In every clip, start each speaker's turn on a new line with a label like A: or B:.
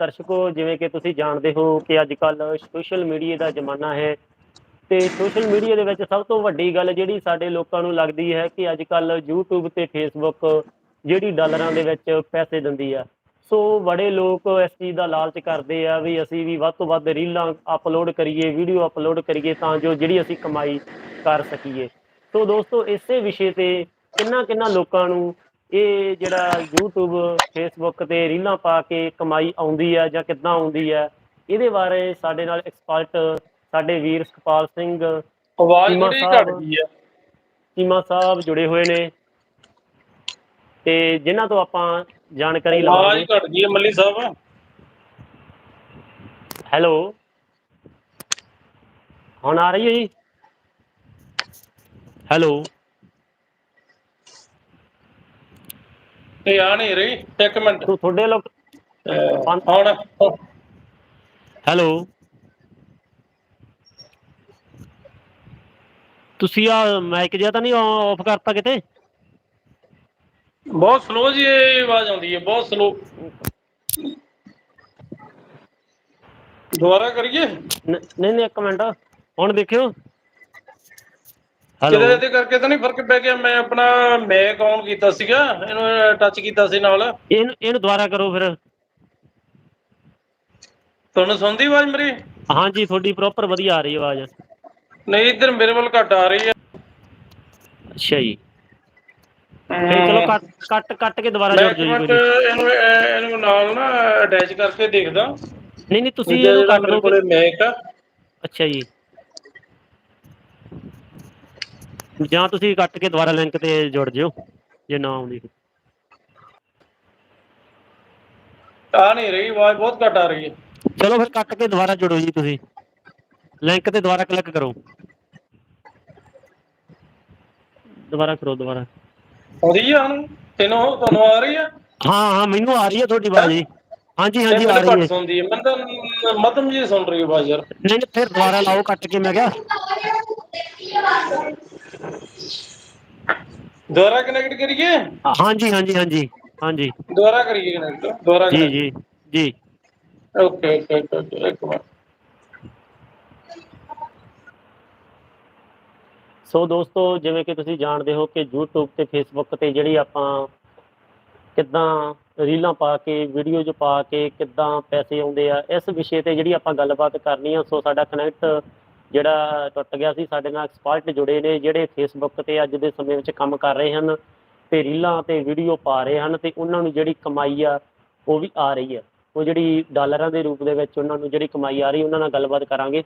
A: ਦਰਸ਼ਕੋ, ਜਿਵੇਂ ਕਿ ਤੁਸੀਂ ਜਾਣਦੇ ਹੋ ਕਿ ਅੱਜ ਕੱਲ ਸੋਸ਼ਲ ਮੀਡੀਆ ਦਾ ਜ਼ਮਾਨਾ ਹੈ ਤੇ ਸੋਸ਼ਲ ਮੀਡੀਆ ਦੇ ਵਿੱਚ ਸਭ ਤੋਂ ਵੱਡੀ ਗੱਲ ਜਿਹੜੀ ਸਾਡੇ ਲੋਕਾਂ ਨੂੰ ਲੱਗਦੀ ਹੈ ਕਿ ਅੱਜ ਕੱਲ YouTube ਤੇ Facebook ਜਿਹੜੀ ਡਾਲਰਾਂ ਦੇ ਵਿੱਚ ਪੈਸੇ ਦਿੰਦੀ ਆ। ਸੋ ਬੜੇ ਲੋਕ ਇਸ ਚੀਜ਼ ਦਾ ਲਾਲਚ ਕਰਦੇ ਆ ਵੀ ਅਸੀਂ ਵੀ ਵੱਧ ਤੋਂ ਵੱਧ ਰੀਲਾਂ ਅਪਲੋਡ ਕਰੀਏ ਵੀਡੀਓ ਅਪਲੋਡ ਕਰੀਏ ਤਾਂ ਜੋ ਜਿਹੜੀ ਅਸੀਂ ਕਮਾਈ ਕਰ ਸਕੀਏ। ਸੋ ਦੋਸਤੋ, ਇਸੇ ਵਿਸ਼ੇ ਤੇ ਕਿੰਨਾ ਕਿੰਨਾ ਲੋਕਾਂ ਨੂੰ ਇਹ ਜਿਹੜਾ YouTube Facebook ਤੇ ਰੀਲਾਂ ਪਾ ਕੇ ਕਮਾਈ ਆਉਂਦੀ ਆ ਜਾਂ ਕਿੱਦਾਂ ਆਉਂਦੀ ਆ ਇਹਦੇ ਬਾਰੇ ਸਾਡੇ ਨਾਲ ਐਕਸਪਰਟ ਸਾਡੇ ਵੀਰ ਸੁਖਪਾਲ ਸਿੰਘ
B: ਆਵਾਜ਼ ਥੋੜੀ
A: ਸਾਹਿਬ।
B: ਘੱਟ ਗਈ ਆ।
A: ਚੀਮਾ ਸਾਹਿਬ ਜੁੜੇ ਹੋਏ ਨੇ ਤੇ ਜਿਨ੍ਹਾਂ ਤੋਂ ਆਪਾਂ ਜਾਣਕਾਰੀ
B: ਆਵਾਜ਼
A: ਲਵਾਂਗੇ।
B: ਘੱਟ ਗਈ ਹੈ ਮੱਲੀ ਸਾਹਿਬ।
A: ਹੈਲੋ। ਹੁਣ ਆ ਰਹੀ ਹੈ ਜੀ? ਹੈਲੋ।
B: ਤੇ ਆ ਨਹੀਂ ਰਹੀ ਇੱਕ ਮਿੰਟ।
A: ਤੋ ਤੁਹਾਡੇ ਲੋਕ
B: ਹੁਣ
A: ਹੈਲੋ। ਤੁਸੀਂ ਆ ਮਾਈਕ ਜਿਹਾ ਤਾਂ ਨਹੀਂ ਆਫ ਕਰਤਾ ਕਿਤੇ?
B: ਬਹੁਤ ਸਲੋ ਜੀ ਇਹ ਆਵਾਜ਼ ਆਉਂਦੀ ਹੈ ਬਹੁਤ ਸਲੋ ਦੁਬਾਰਾ ਕਰੀਏ?
A: ਨਹੀਂ ਨਹੀਂ ਇੱਕ ਮਿੰਟ। ਹੁਣ ਦੇਖਿਓ।
B: ਕਿਤੇ ਇਹਦੇ ਕਰਕੇ ਤਾਂ ਨਹੀਂ ਫ਼ਰਕ ਪੈ ਗਿਆ ਮੈਂ ਆਪਣਾ ਮੈਕ ਆਨ ਕੀਤਾ ਸੀਗਾ ਇਹਨੂੰ ਟੱਚ ਕੀਤਾ ਸੀ ਨਾਲ।
A: ਇਹਨੂੰ ਇਹਨੂੰ ਦੁਬਾਰਾ ਕਰੋ ਫਿਰ।
B: ਤੁਹਾਨੂੰ ਸੁਣਦੀ ਆਵਾਜ਼ ਮੇਰੀ?
A: ਹਾਂਜੀ ਤੁਹਾਡੀ ਪ੍ਰੋਪਰ ਵਧੀਆ ਆ ਰਹੀ ਆਵਾਜ਼।
B: ਨਹੀਂ ਇੱਧਰ ਮੇਰੇ ਵੱਲ ਘੱਟ ਆ ਰਹੀ ਹੈ।
A: ਅੱਛਾ ਜੀ। ਫਿਰ ਚਲੋ ਕੱਟ ਕੱਟ ਕੱਟ ਕੇ ਦੁਬਾਰਾ
B: ਮੈਂ
A: ਜੋੜ
B: ਇੱਕ
A: ਦਿਓ ਜੀ ਕੋਈ।
B: ਇਹਨੂੰ ਇਹ- ਇਹਨੂੰ ਨਾਲ ਨਾ ਅਟੈਚ ਕਰਕੇ ਦੇਖਦਾ।
A: ਨਹੀਂ ਨਹੀਂ ਤੁਸੀਂ ਇਹਨੂੰ ਕੱਟ
B: ਕੋਲੇ ਮੈਕ ਆ।
A: ਅੱਛਾ ਜੀ। ਜਾਂ ਤੁਸੀਂ ਕੱਟ ਕੇ ਦੁਬਾਰਾ ਲਿੰਕ ਤੇ ਜੁੜ ਜਿਓ ਜੇ ਨਾ ਆਉਂਦੀ
B: ਆ ਨਹੀਂ ਰਹੀ ਆਵਾਜ਼ ਬਹੁਤ ਘੱਟ ਆ ਰਹੀ ਹੈ।
A: ਚਲੋ ਫਿਰ ਕੱਟ ਕੇ ਦੁਬਾਰਾ ਜੁੜੋ ਜੀ ਤੁਸੀਂ। ਲਿੰਕ ਤੇ ਦੁਬਾਰਾ ਕਲਿੱਕ ਕਰੋ। ਦੁਬਾਰਾ ਕਰੋ ਦੁਬਾਰਾ।
B: ਆ ਹੁਣ? ਤੈਨੂੰ ਤੁਹਾਨੂੰ ਆ ਰਹੀ ਆ
A: ਹਾਂ ਹਾਂ ਮੈਨੂੰ ਆ ਰਹੀ ਹੈ ਤੁਹਾਡੀ ਆਵਾਜ਼ ਜੀ। ਹਾਂਜੀ ਹਾਂਜੀ ਆ ਰਹੀ ਹੈ।
B: ਸੁਣਦੀ ਹੈ। ਤਾਂ ਜੀ ਸੁਣ ਰਹੀ ਹੈ ਆਵਾਜ਼ ਯਾਰ।
A: ਨਹੀਂ, ਫਿਰ ਦੁਬਾਰਾ ਲਾਓ ਕੱਟ ਕੇ ਮੈਂ ਕਿਹਾ।
B: ਦੁਬਾਰਾ ਕਨੈਕਟ ਕਰੀਏ?
A: ਹਾਂਜੀ ਹਾਂਜੀ ਹਾਂਜੀ ਹਾਂਜੀ।
B: ਦੁਬਾਰਾ ਕਰੀਏ ਕਨੈਕਟ ਦੁਬਾਰਾ
A: ਜੀ ਜੀ ਜੀ।
B: ਓਕੇ ਓਕੇ ਓਕੇ ਇੱਕ ਮਿੰਟ।
A: ਸੋ ਦੋਸਤੋ ਜਿਵੇਂ ਕਿ ਤੁਸੀਂ ਜਾਣਦੇ ਹੋ ਕਿ YouTube ਤੇ Facebook ਤੇ ਜਿਹੜੀ ਆਪਾਂ ਕਿੱਦਾਂ ਰੀਲਾਂ ਪਾ ਕੇ ਵੀਡੀਓ 'ਚ ਪਾ ਕੇ ਕਿੱਦਾਂ ਪੈਸੇ ਆਉਂਦੇ ਆ ਇਸ ਵਿਸ਼ੇ ਤੇ ਜਿਹੜੀ ਆਪਾਂ ਗੱਲਬਾਤ ਕਰਨੀ ਆ ਸੋ ਸਾਡਾ ਕਨੈਕਟ ਜਿਹੜਾ ਟੁੱਟ ਗਿਆ ਸੀ, ਸਾਡੇ ਨਾਲ ਐਕਸਪਰਟ ਜੁੜੇ ਨੇ, ਜਿਹੜੇ ਫੇਸਬੁੱਕ ਤੇ ਅੱਜ ਦੇ ਸਮੇਂ ਵਿੱਚ ਕੰਮ ਕਰ ਰਹੇ ਹਨ ਤੇ ਰੀਲਾਂ ਤੇ ਵੀਡੀਓ ਪਾ ਰਹੇ ਹਨ ਤੇ ਉਹਨਾਂ ਨੂੰ ਜਿਹੜੀ ਕਮਾਈ ਆ, ਉਹ ਵੀ ਆ ਰਹੀ ਆ। ਉਹ ਜਿਹੜੀ ਡਾਲਰਾਂ ਦੇ ਰੂਪ ਦੇ ਵਿੱਚ ਉਹਨਾਂ ਨੂੰ ਜਿਹੜੀ ਕਮਾਈ ਆ ਰਹੀ, ਉਹਨਾਂ ਨਾਲ ਗੱਲਬਾਤ ਕਰਾਂਗੇ।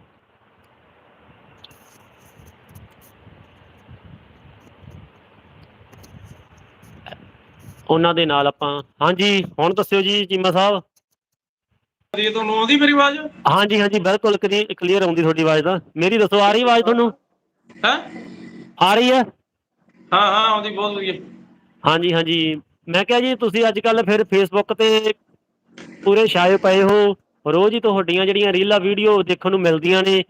A: ਉਹਨਾਂ ਦੇ ਨਾਲ ਆਪਾਂ ਹਾਂਜੀ, ਹੁਣ ਦੱਸਿਓ ਜੀ, ਚੀਮਾ ਸਾਹਿਬ।
B: ਜੀ ਤੁਹਾਨੂੰ ਆਉਂਦੀ ਮੇਰੀ ਆਵਾਜ਼?
A: ਹਾਂਜੀ ਹਾਂਜੀ ਬਿਲਕੁਲ ਕਲੀਅਰ ਆਉਂਦੀ ਤੁਹਾਡੀ ਆਵਾਜ਼ ਤਾਂ। ਮੇਰੀ ਦੱਸੋ ਆ ਰਹੀ ਆਵਾਜ਼ ਤੁਹਾਨੂੰ?
B: ਹੈ?
A: ਆ ਰਹੀ ਹੈ?
B: ਹਾਂ ਹਾਂ ਆਉਂਦੀ ਬਹੁਤ ਵਧੀਆ।
A: ਹਾਂਜੀ ਹਾਂਜੀ। ਮੈਂ ਕਿਹਾ ਜੀ ਤੁਸੀਂ ਅੱਜ ਕੱਲ ਫਿਰ ਫੇਸਬੁੱਕ ਤੇ ਪੂਰੇ ਛਾਏ ਪਏ ਹੋ। ਰੋਜ਼ ਹੀ ਤੁਹਾਡੀਆਂ ਜਿਹੜੀਆਂ ਰੀਲਾਂ ਵੀਡੀਓ ਦੇਖਣ ਨੂੰ ਮਿਲਦੀਆਂ ਨੇ।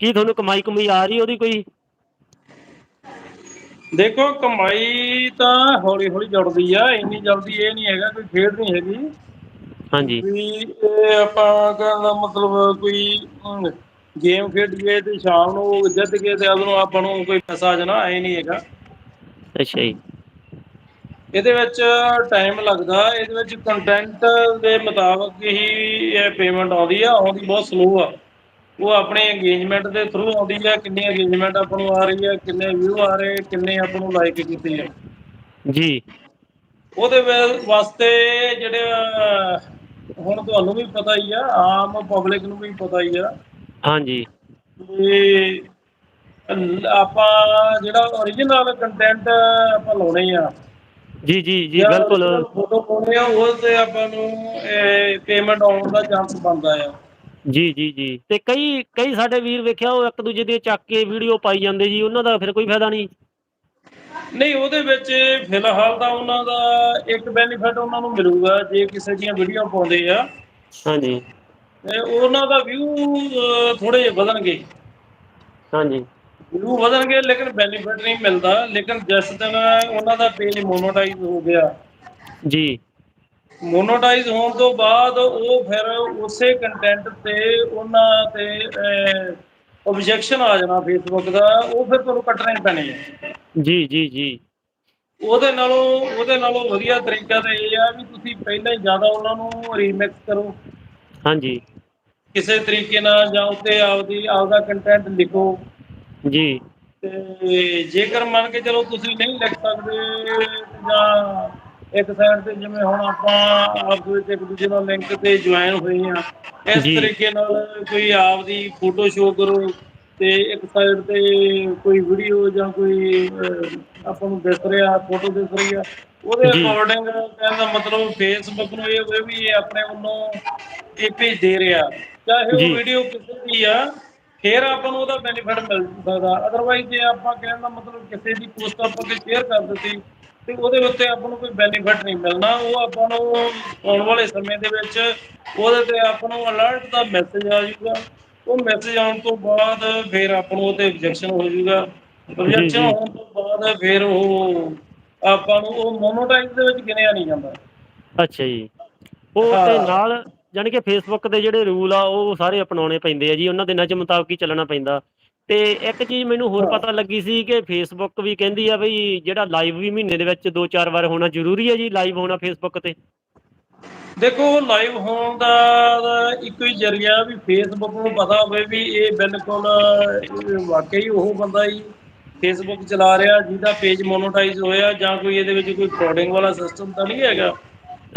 A: ਕੀ ਤੁਹਾਨੂੰ ਕਮਾਈ ਕਮਾਈ ਆ ਰਹੀ ਉਹਦੀ ਕੋਈ?
B: ਦੇਖੋ ਕਮਾਈ ਤਾਂ ਹੌਲੀ ਹੌਲੀ ਜੁੜਦੀ ਆ। ਇੰਨੀ ਜਲਦੀ ਇਹ ਨਹੀਂ ਹੈਗਾ ਕੋਈ ਖੇਡ ਨਹੀਂ ਹੈਗੀ।
A: ਹਾਂਜੀ।
B: ਵੀ ਇਹ ਆਪਾਂ ਕਹਿਣ ਦਾ ਮਤਲਬ ਕੋਈ ਗੇਮ ਖੇਡੀਏ ਤੇ ਸ਼ਾਮ ਨੂੰ ਜਿੱਤ ਕੇ ਤੇ ਉਦੋਂ ਆਪਾਂ ਨੂੰ ਕੋਈ ਪੈਸਾ ਆ ਜਾਣਾ ਐ ਨਹੀਂ ਹੈਗਾ।
A: ਅੱਛਾ ਜੀ।
B: ਇਹਦੇ ਵਿੱਚ ਟਾਈਮ ਲੱਗਦਾ ਇਹਦੇ ਵਿੱਚ ਕੰਟੈਂਟ ਦੇ ਮੁਤਾਬਕ ਹੀ ਇਹ ਪੇਮੈਂਟ ਆਉਂਦੀ ਆ ਆਉਂਦੀ ਬਹੁਤ ਸਲੋ ਆ। ਉਹ ਆਪਣੇ ਇੰਗੇਜਮੈਂਟ ਦੇ ਥਰੂ ਆਉਂਦੀ ਆ ਕਿੰਨੀ ਇੰਗੇਜਮੈਂਟ ਆਪਾਂ ਨੂੰ ਆ ਰਹੀ ਆ ਕਿੰਨੇ ਵਿਊ ਆ ਰਹੇ ਕਿੰਨੇ ਆਪਾਂ ਨੂੰ ਲਾਈਕ ਕੀਤੇ ਆ।
A: ਜੀ।
B: ਉਹਦੇ ਵਾ- ਵਾਸਤੇ ਜਿਹੜੇ ਅਹ, ਹੁਣ ਤੁਹਾਨੂੰ ਵੀ ਪਤਾ ਹੀ ਆ ਆਮ ਪਬਲਿਕ ਨੂੰ ਵੀ ਪਤਾ ਹੀ ਆ।
A: ਹਾਂਜੀ।
B: ਲ- ਆਪਾਂ ਜਿਹੜਾ origignal ਕੰਟੈਂਟ ਆਪਾਂ ਲਾਉਣੇ ਆ।
A: ਜੀ ਜੀ ਜੀ ਬਿਲਕੁਲ।
B: ਫੋਟੋ ਪਾਉਣੇ ਆ ਉਹ ਤੇ ਆਪਾਂ ਨੂੰ ਪੇਮੈਂਟ ਆਉਣ ਦਾ ਚਾਂਸ ਬਣਦਾ ਆ।
A: ਜੀ ਜੀ ਜੀ। ਤੇ ਕਈ ਕਈ ਸਾਡੇ ਵੀਰ ਵੇਖਿਆ ਉਹ ਇੱਕ ਦੂਜੇ ਦੇ ਚੱਕ ਕੇ ਵੀਡੀਓ ਪਾਈ ਜਾਂਦੇ ਜੀ ਉਹਨਾਂ ਦਾ ਫਿਰ ਕੋਈ ਫਾਇਦਾ ਨਹੀਂ।
B: ਨਹੀਂ ਉਹਦੇ ਵਿੱਚ ਫਿਲਹਾਲ ਤਾਂ ਉਹਨਾਂ ਦਾ ਇੱਕ ਬੈਨੀਫਿਟ ਉਹਨਾਂ ਨੂੰ ਮਿਲੂਗਾ ਜੇ ਕਿਸੇ ਦੀਆਂ ਵੀਡੀਓ ਪਾਉਂਦੇ ਆ।
A: ਹਾਂਜੀ।
B: ਤੇ ਉਹਨਾਂ ਦਾ ਵਿਊ ਥੋੜੇ ਜਿਹੇ ਵਧਣਗੇ।
A: ਹਾਂਜੀ।
B: ਵਿਊ ਵਧਣਗੇ ਲੇਕਿਨ ਬੈਨੀਫਿਟ ਨਹੀਂ ਮਿਲਦਾ। ਲੇਕਿਨ ਜਿਸ ਦਿਨ ਉਹਨਾਂ ਦਾ ਪੇਜ ਮੋਨੋਟਾਈਜ਼ ਹੋ ਗਿਆ।
A: ਜੀ।
B: ਮੋਨੋਟਾਈਜ਼ ਹੋਣ ਤੋਂ ਬਾਅਦ ਉਹ ਫਿਰ ਉਸੇ ਕੰਟੈਂਟ ਤੇ ਉਹਨਾਂ ਤੇ ਆਬਜੈਕਸ਼ਨ ਆ ਜਾਣਾ ਫੇਸਬੁੱਕ ਦਾ ਉਹ ਫਿਰ ਤੁਹਾਨੂੰ ਕੱਟਣੇ ਪੈਣੇ ਆ।
A: ਜੀ ਜੀ ਜੀ।
B: ਉਹਦੇ ਨਾਲੋਂ ਉਹਦੇ ਨਾਲੋਂ ਵਧੀਆ ਤਰੀਕਾ ਤਾਂ ਇਹ ਆ ਵੀ ਤੁਸੀਂ ਪਹਿਲਾਂ ਹੀ ਜ਼ਿਆਦਾ ਉਹਨਾਂ ਨੂੰ ਰੀਮਿਕਸ ਕਰੋ।
A: ਹਾਂਜੀ।
B: ਕਿਸੇ ਤਰੀਕੇ ਨਾਲ ਜਾਂ ਉੱਤੇ ਆਪਦੀ ਆਪਦਾ ਕੰਟੈਂਟ ਲਿਖੋ।
A: ਜੀ।
B: ਤੇ ਜੇਕਰ ਮੰਨ ਕੇ ਚਲੋ ਤੁਸੀਂ ਨਹੀਂ ਲਿਖ ਸਕਦੇ ਜਾਂ ਇੱਕ ਸਾਈਡ ਤੇ ਜਿਵੇਂ ਹੁਣ ਆਪਾਂ ਆਪ ਵਿੱਚ ਇੱਕ ਦੂਜੇ ਨਾਲ ਲਿੰਕ ਤੇ ਜੁਆਇਨ ਹੋਏ ਆ ਇਸ। ਤਰੀਕੇ ਨਾਲ ਕੋਈ ਆਪਦੀ ਫੋਟੋ ਸ਼ੋਅ ਕਰੋ ਤੇ ਇੱਕ ਸਾਈਡ ਤੇ ਕੋਈ ਵੀਡੀਓ ਜਾਂ ਕੋਈ ਆਪਾਂ ਨੂੰ ਦਿਖ ਰਿਹਾ ਫੋਟੋ ਦਿਖ ਰਹੀ ਆ ਉਹਦੇ। ਅਕੋਰਡਿੰਗ ਕਹਿਣ ਦਾ ਮਤਲਬ ਫੇਸਬੁੱਕ ਨੂੰ ਇਹ ਹੋਵੇ ਵੀ ਇਹ ਆਪਣੇ ਵੱਲੋਂ ਇਹ ਭੇਜ ਦੇ ਰਿਹਾ ਚਾਹੇ। ਉਹ ਵੀਡੀਓ ਕਿਸੇ ਦੀ ਆ ਫਿਰ ਆਪਾਂ ਨੂੰ ਉਹਦਾ ਬੈਨੀਫਿਟ ਮਿਲ ਸਕਦਾ ਅਦਰਵਾਈਜ਼ ਜੇ ਆਪਾਂ ਕਹਿਣ ਦਾ ਮਤਲਬ ਕਿਸੇ ਦੀ ਪੋਸਟ ਆਪਾਂ ਕੋਈ ਸ਼ੇਅਰ ਕਰ ਦਿੱਤੀ ਤੇ ਉਹਦੇ ਉੱਤੇ ਆਪਾਂ ਨੂੰ ਕੋਈ ਬੈਨੀਫਿਟ ਨਹੀਂ ਮਿਲਣਾ। ਉਹ ਆਪਾਂ ਨੂੰ ਆਉਣ ਵਾਲੇ ਸਮੇਂ ਦੇ ਵਿੱਚ ਉਹਦੇ ਤੇ ਆਪਾਂ ਨੂੰ ਅਲਰਟ ਦਾ ਮੈਸੇਜ ਆ ਜਾਊਗਾ। ਉਹ ਮੈਸੇਜ ਆਉਣ ਤੋਂ ਬਾਅਦ ਫਿਰ ਆਪਾਂ ਨੂੰ ਉਹਤੇ ਆਬਜੈਕਸ਼ਨ ਹੋ ਜਾਊਗਾ। ਆਬਜੈਕਸ਼ਨ। ਹੋਣ ਤੋਂ ਬਾਅਦ ਫਿਰ ਉਹ ਆਪਾਂ ਨੂੰ ਉਹ ਮੋਨੋਟਾਈਜ਼ ਦੇ ਵਿੱਚ ਗਿਣਿਆ ਨਹੀਂ ਜਾਂਦਾ।
A: ਅੱਛਾ ਜੀ। ਉਹ। ਤੇ ਨਾਲ ਜਾਣੀ ਕਿ ਫੇਸਬੁੱਕ ਦੇ ਜਿਹੜੇ ਰੂਲ ਆ ਉਹ ਸਾਰੇ ਅਪਣਾਉਣੇ ਪੈਂਦੇ ਆ ਜੀ। ਉਹਨਾਂ ਦੇ ਨਜ ਮੁਤਾਬਕ ਹੀ ਚੱਲਣਾ ਪੈਂਦਾ। ਤੇ ਇੱਕ ਚੀਜ਼ ਮੈਨੂੰ ਹੋਰ। ਪਤਾ ਲੱਗੀ ਸੀ ਕਿ ਫੇਸਬੁੱਕ ਵੀ ਕਹਿੰਦੀ ਆ ਬਈ ਜਿਹੜਾ ਲਾਈਵ ਵੀ ਮਹੀਨੇ ਦੇ ਵਿੱਚ ਦੋ ਚਾਰ ਵਾਰ ਹੋਣਾ ਜ਼ਰੂਰੀ ਹੈ ਜੀ ਲਾਈਵ ਹੋਣਾ ਫੇਸਬੁੱਕ ਤੇ।
B: ਦੇਖੋ ਲਾਈਵ ਹੋਣ ਦਾ ਇੱਕੋ ਹੀ ਜਰੀਆ ਵੀ ਫੇਸਬੁੱਕ ਨੂੰ ਪਤਾ ਹੋਵੇ ਵੀ ਇਹ ਬਿਲਕੁਲ ਵਾਕਈ ਉਹ ਬੰਦਾ ਹੀ ਫੇਸਬੁੱਕ ਚਲਾ ਰਿਹਾ ਜਿਹਦਾ ਪੇਜ ਮੋਨੋਟਾਈਜ਼ ਹੋਇਆ ਜਾਂ ਕੋਈ ਇਹਦੇ ਵਿੱਚ ਕੋਈ ਫਰੋਡਿੰਗ ਵਾਲਾ ਸਿਸਟਮ ਤਾਂ ਨਹੀਂ ਹੈਗਾ।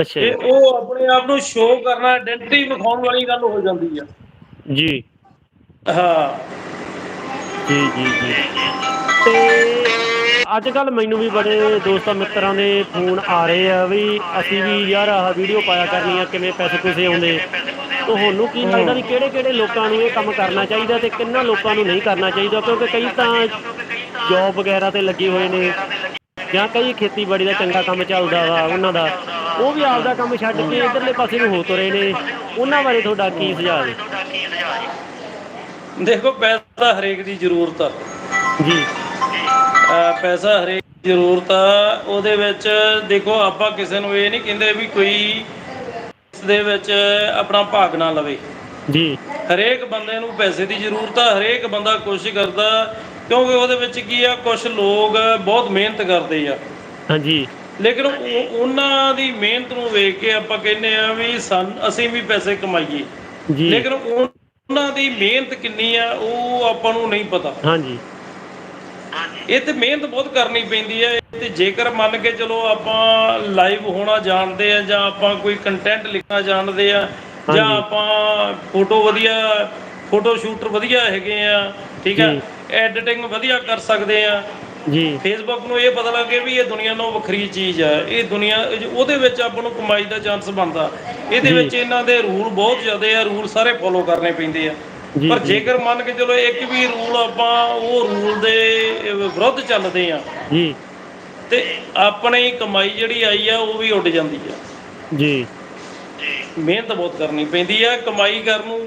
A: ਅੱਛਾ।
B: ਤੇ ਉਹ ਆਪਣੇ ਆਪ ਨੂੰ ਸ਼ੋਅ ਕਰਨਾ ਆਇਡੈਂਟੀ ਵਿਖਾਉਣ ਵਾਲੀ ਗੱਲ ਹੋ ਜਾਂਦੀ ਆ।
A: ਜੀ।
B: ਹਾਂ।
A: ਜੀ ਜੀ ਜੀ ਤੇ ਅੱਜ ਕੱਲ ਮੈਨੂੰ ਵੀ ਬੜੇ ਦੋਸਤਾਂ ਮਿੱਤਰਾਂ ਦੇ ਫੋਨ ਆ ਰਹੇ ਆ ਵੀ ਅਸੀਂ ਵੀ ਯਾਰ ਆਹ ਵੀਡੀਓ ਪਾਇਆ ਕਰਨੀ ਆ, ਕਿਵੇਂ ਪੈਸੇ ਪੂਸੇ ਆਉਂਦੇ। ਤੁਹਾਨੂੰ ਕੀ ਲੱਗਦਾ ਵੀ ਕਿਹੜੇ ਕਿਹੜੇ ਲੋਕਾਂ ਨੂੰ ਇਹ ਕੰਮ ਕਰਨਾ ਚਾਹੀਦਾ ਤੇ ਕਿੰਨਾ ਲੋਕਾਂ ਨੂੰ ਨਹੀਂ ਕਰਨਾ ਚਾਹੀਦਾ? ਕਿਉਂਕਿ ਕਈ ਤਾਂ ਜੌਬ ਵਗੈਰਾ ਤੇ ਲੱਗੇ ਹੋਏ ਨੇ ਜਾਂ ਕਈ ਖੇਤੀਬਾੜੀ ਦਾ ਚੰਗਾ ਕੰਮ ਚੱਲਦਾ ਵਾ ਉਹਨਾਂ ਦਾ। ਉਹ ਵੀ ਆਪਦਾ ਕੰਮ ਛੱਡ ਕੇ ਇਧਰਲੇ ਪਾਸੇ ਨੂੰ ਹੋ ਤੁਰੇ ਨੇ। ਉਹਨਾਂ ਬਾਰੇ ਤੁਹਾਡਾ ਕੀ ਸੁਝਾਅ ਹੈ?
B: ਦੇਖੋ ਪੈਸਾ ਹਰੇਕ ਦੀ ਜ਼ਰੂਰਤ ਆ।
A: ਜੀ।
B: ਪੈਸਾ ਹਰੇਕ ਦੀ ਜ਼ਰੂਰਤ ਆ ਉਹਦੇ ਵਿੱਚ ਦੇਖੋ ਆਪਾਂ ਕਿਸੇ ਨੂੰ ਇਹ ਨਹੀਂ ਕਹਿੰਦੇ ਵੀ ਕੋਈ ਇਸ ਦੇ ਵਿੱਚ ਆਪਣਾ ਭਾਗ ਨਾ ਲਵੇ।
A: ਜੀ।
B: ਹਰੇਕ ਬੰਦੇ ਨੂੰ ਪੈਸੇ ਦੀ ਜ਼ਰੂਰਤ ਆ ਹਰੇਕ ਬੰਦਾ ਕੋਸ਼ਿਸ਼ ਕਰਦਾ ਕਿਉਂਕਿ ਉਹਦੇ ਵਿੱਚ ਕੀ ਆ ਕੁਝ ਲੋਕ ਬਹੁਤ ਮਿਹਨਤ ਕਰਦੇ ਆ।
A: ਹਾਂਜੀ।
B: ਲੇਕਿਨ ਉਹ- ਉਹਨਾਂ ਦੀ ਮਿਹਨਤ ਨੂੰ ਵੇਖ ਕੇ ਆਪਾਂ ਕਹਿੰਦੇ ਆ ਵੀ ਅਸੀਂ ਵੀ ਪੈਸੇ ਕਮਾਈਏ।
A: ਜੀ।
B: ਲੇਕਿਨ ਉਹਨਾਂ ਦੀ ਮਿਹਨਤ ਕਿੰਨੀ ਆ ਉਹ ਆਪਾਂ ਨੂੰ ਨਹੀਂ ਪਤਾ
A: ਹਾਂਜੀ
B: ਇਹ ਤੇ ਮਿਹਨਤ ਬਹੁਤ ਕਰਨੀ ਪੈਂਦੀ ਹੈ ਤੇ ਜੇਕਰ ਮੰਨ ਕੇ ਚਲੋ ਆਪਾਂ ਲਾਈਵ ਹੋਣਾ ਜਾਣਦੇ ਆ ਜਾਂ ਆਪਾਂ ਕੋਈ ਕੰਟੈਂਟ ਲਿਖਣਾ ਜਾਣਦੇ ਆ ਜਾਂ। ਆਪਾਂ ਫੋਟੋ ਵਧੀਆ ਫੋਟੋ ਸ਼ੂਟਰ ਵਧੀਆ ਹੈਗੇ ਆ ਠੀਕ ਹੈ। ਐਡੀਟਿੰਗ ਵਧੀਆ ਕਰ ਸਕਦੇ ਆ
A: ਜੀ।
B: ਫੇਸਬੁੱਕ ਨੂੰ ਇਹ ਪਤਾ ਲੱਗੇ ਵੀ ਇਹ ਦੁਨੀਆ ਨਾਲੋਂ ਵੱਖਰੀ ਚੀਜ਼ ਆ। ਇਹ ਦੁਨੀਆ ਉਹਦੇ ਵਿੱਚ ਆਪਾਂ ਨੂੰ ਕਮਾਈ ਦਾ ਚਾਂਸ ਬਣਦਾ। ਇਹਦੇ। ਵਿੱਚ ਇਹਨਾਂ ਦੇ ਰੂਲ ਬਹੁਤ ਜ਼ਿਆਦੇ ਆ ਰੂਲ ਸਾਰੇ ਫੋਲੋ ਕਰਨੇ ਪੈਂਦੇ ਆ। ਪਰ। ਜੇਕਰ ਮੰਨ ਕੇ ਚਲੋ ਇੱਕ ਵੀ ਰੂਲ ਆਪਾਂ ਉਹ ਰੂਲ ਦੇ ਵਿਰੁੱਧ ਚੱਲਦੇ ਆ।
A: ਜੀ।
B: ਤੇ ਆਪਣੀ ਕਮਾਈ ਜਿਹੜੀ ਆਈ ਆ ਉਹ ਵੀ ਉੱਡ ਜਾਂਦੀ ਆ।
A: ਜੀ।
B: ਮਿਹਨਤ ਬਹੁਤ ਕਰਨੀ ਪੈਂਦੀ ਆ ਕਮਾਈ ਕਰਨ ਨੂੰ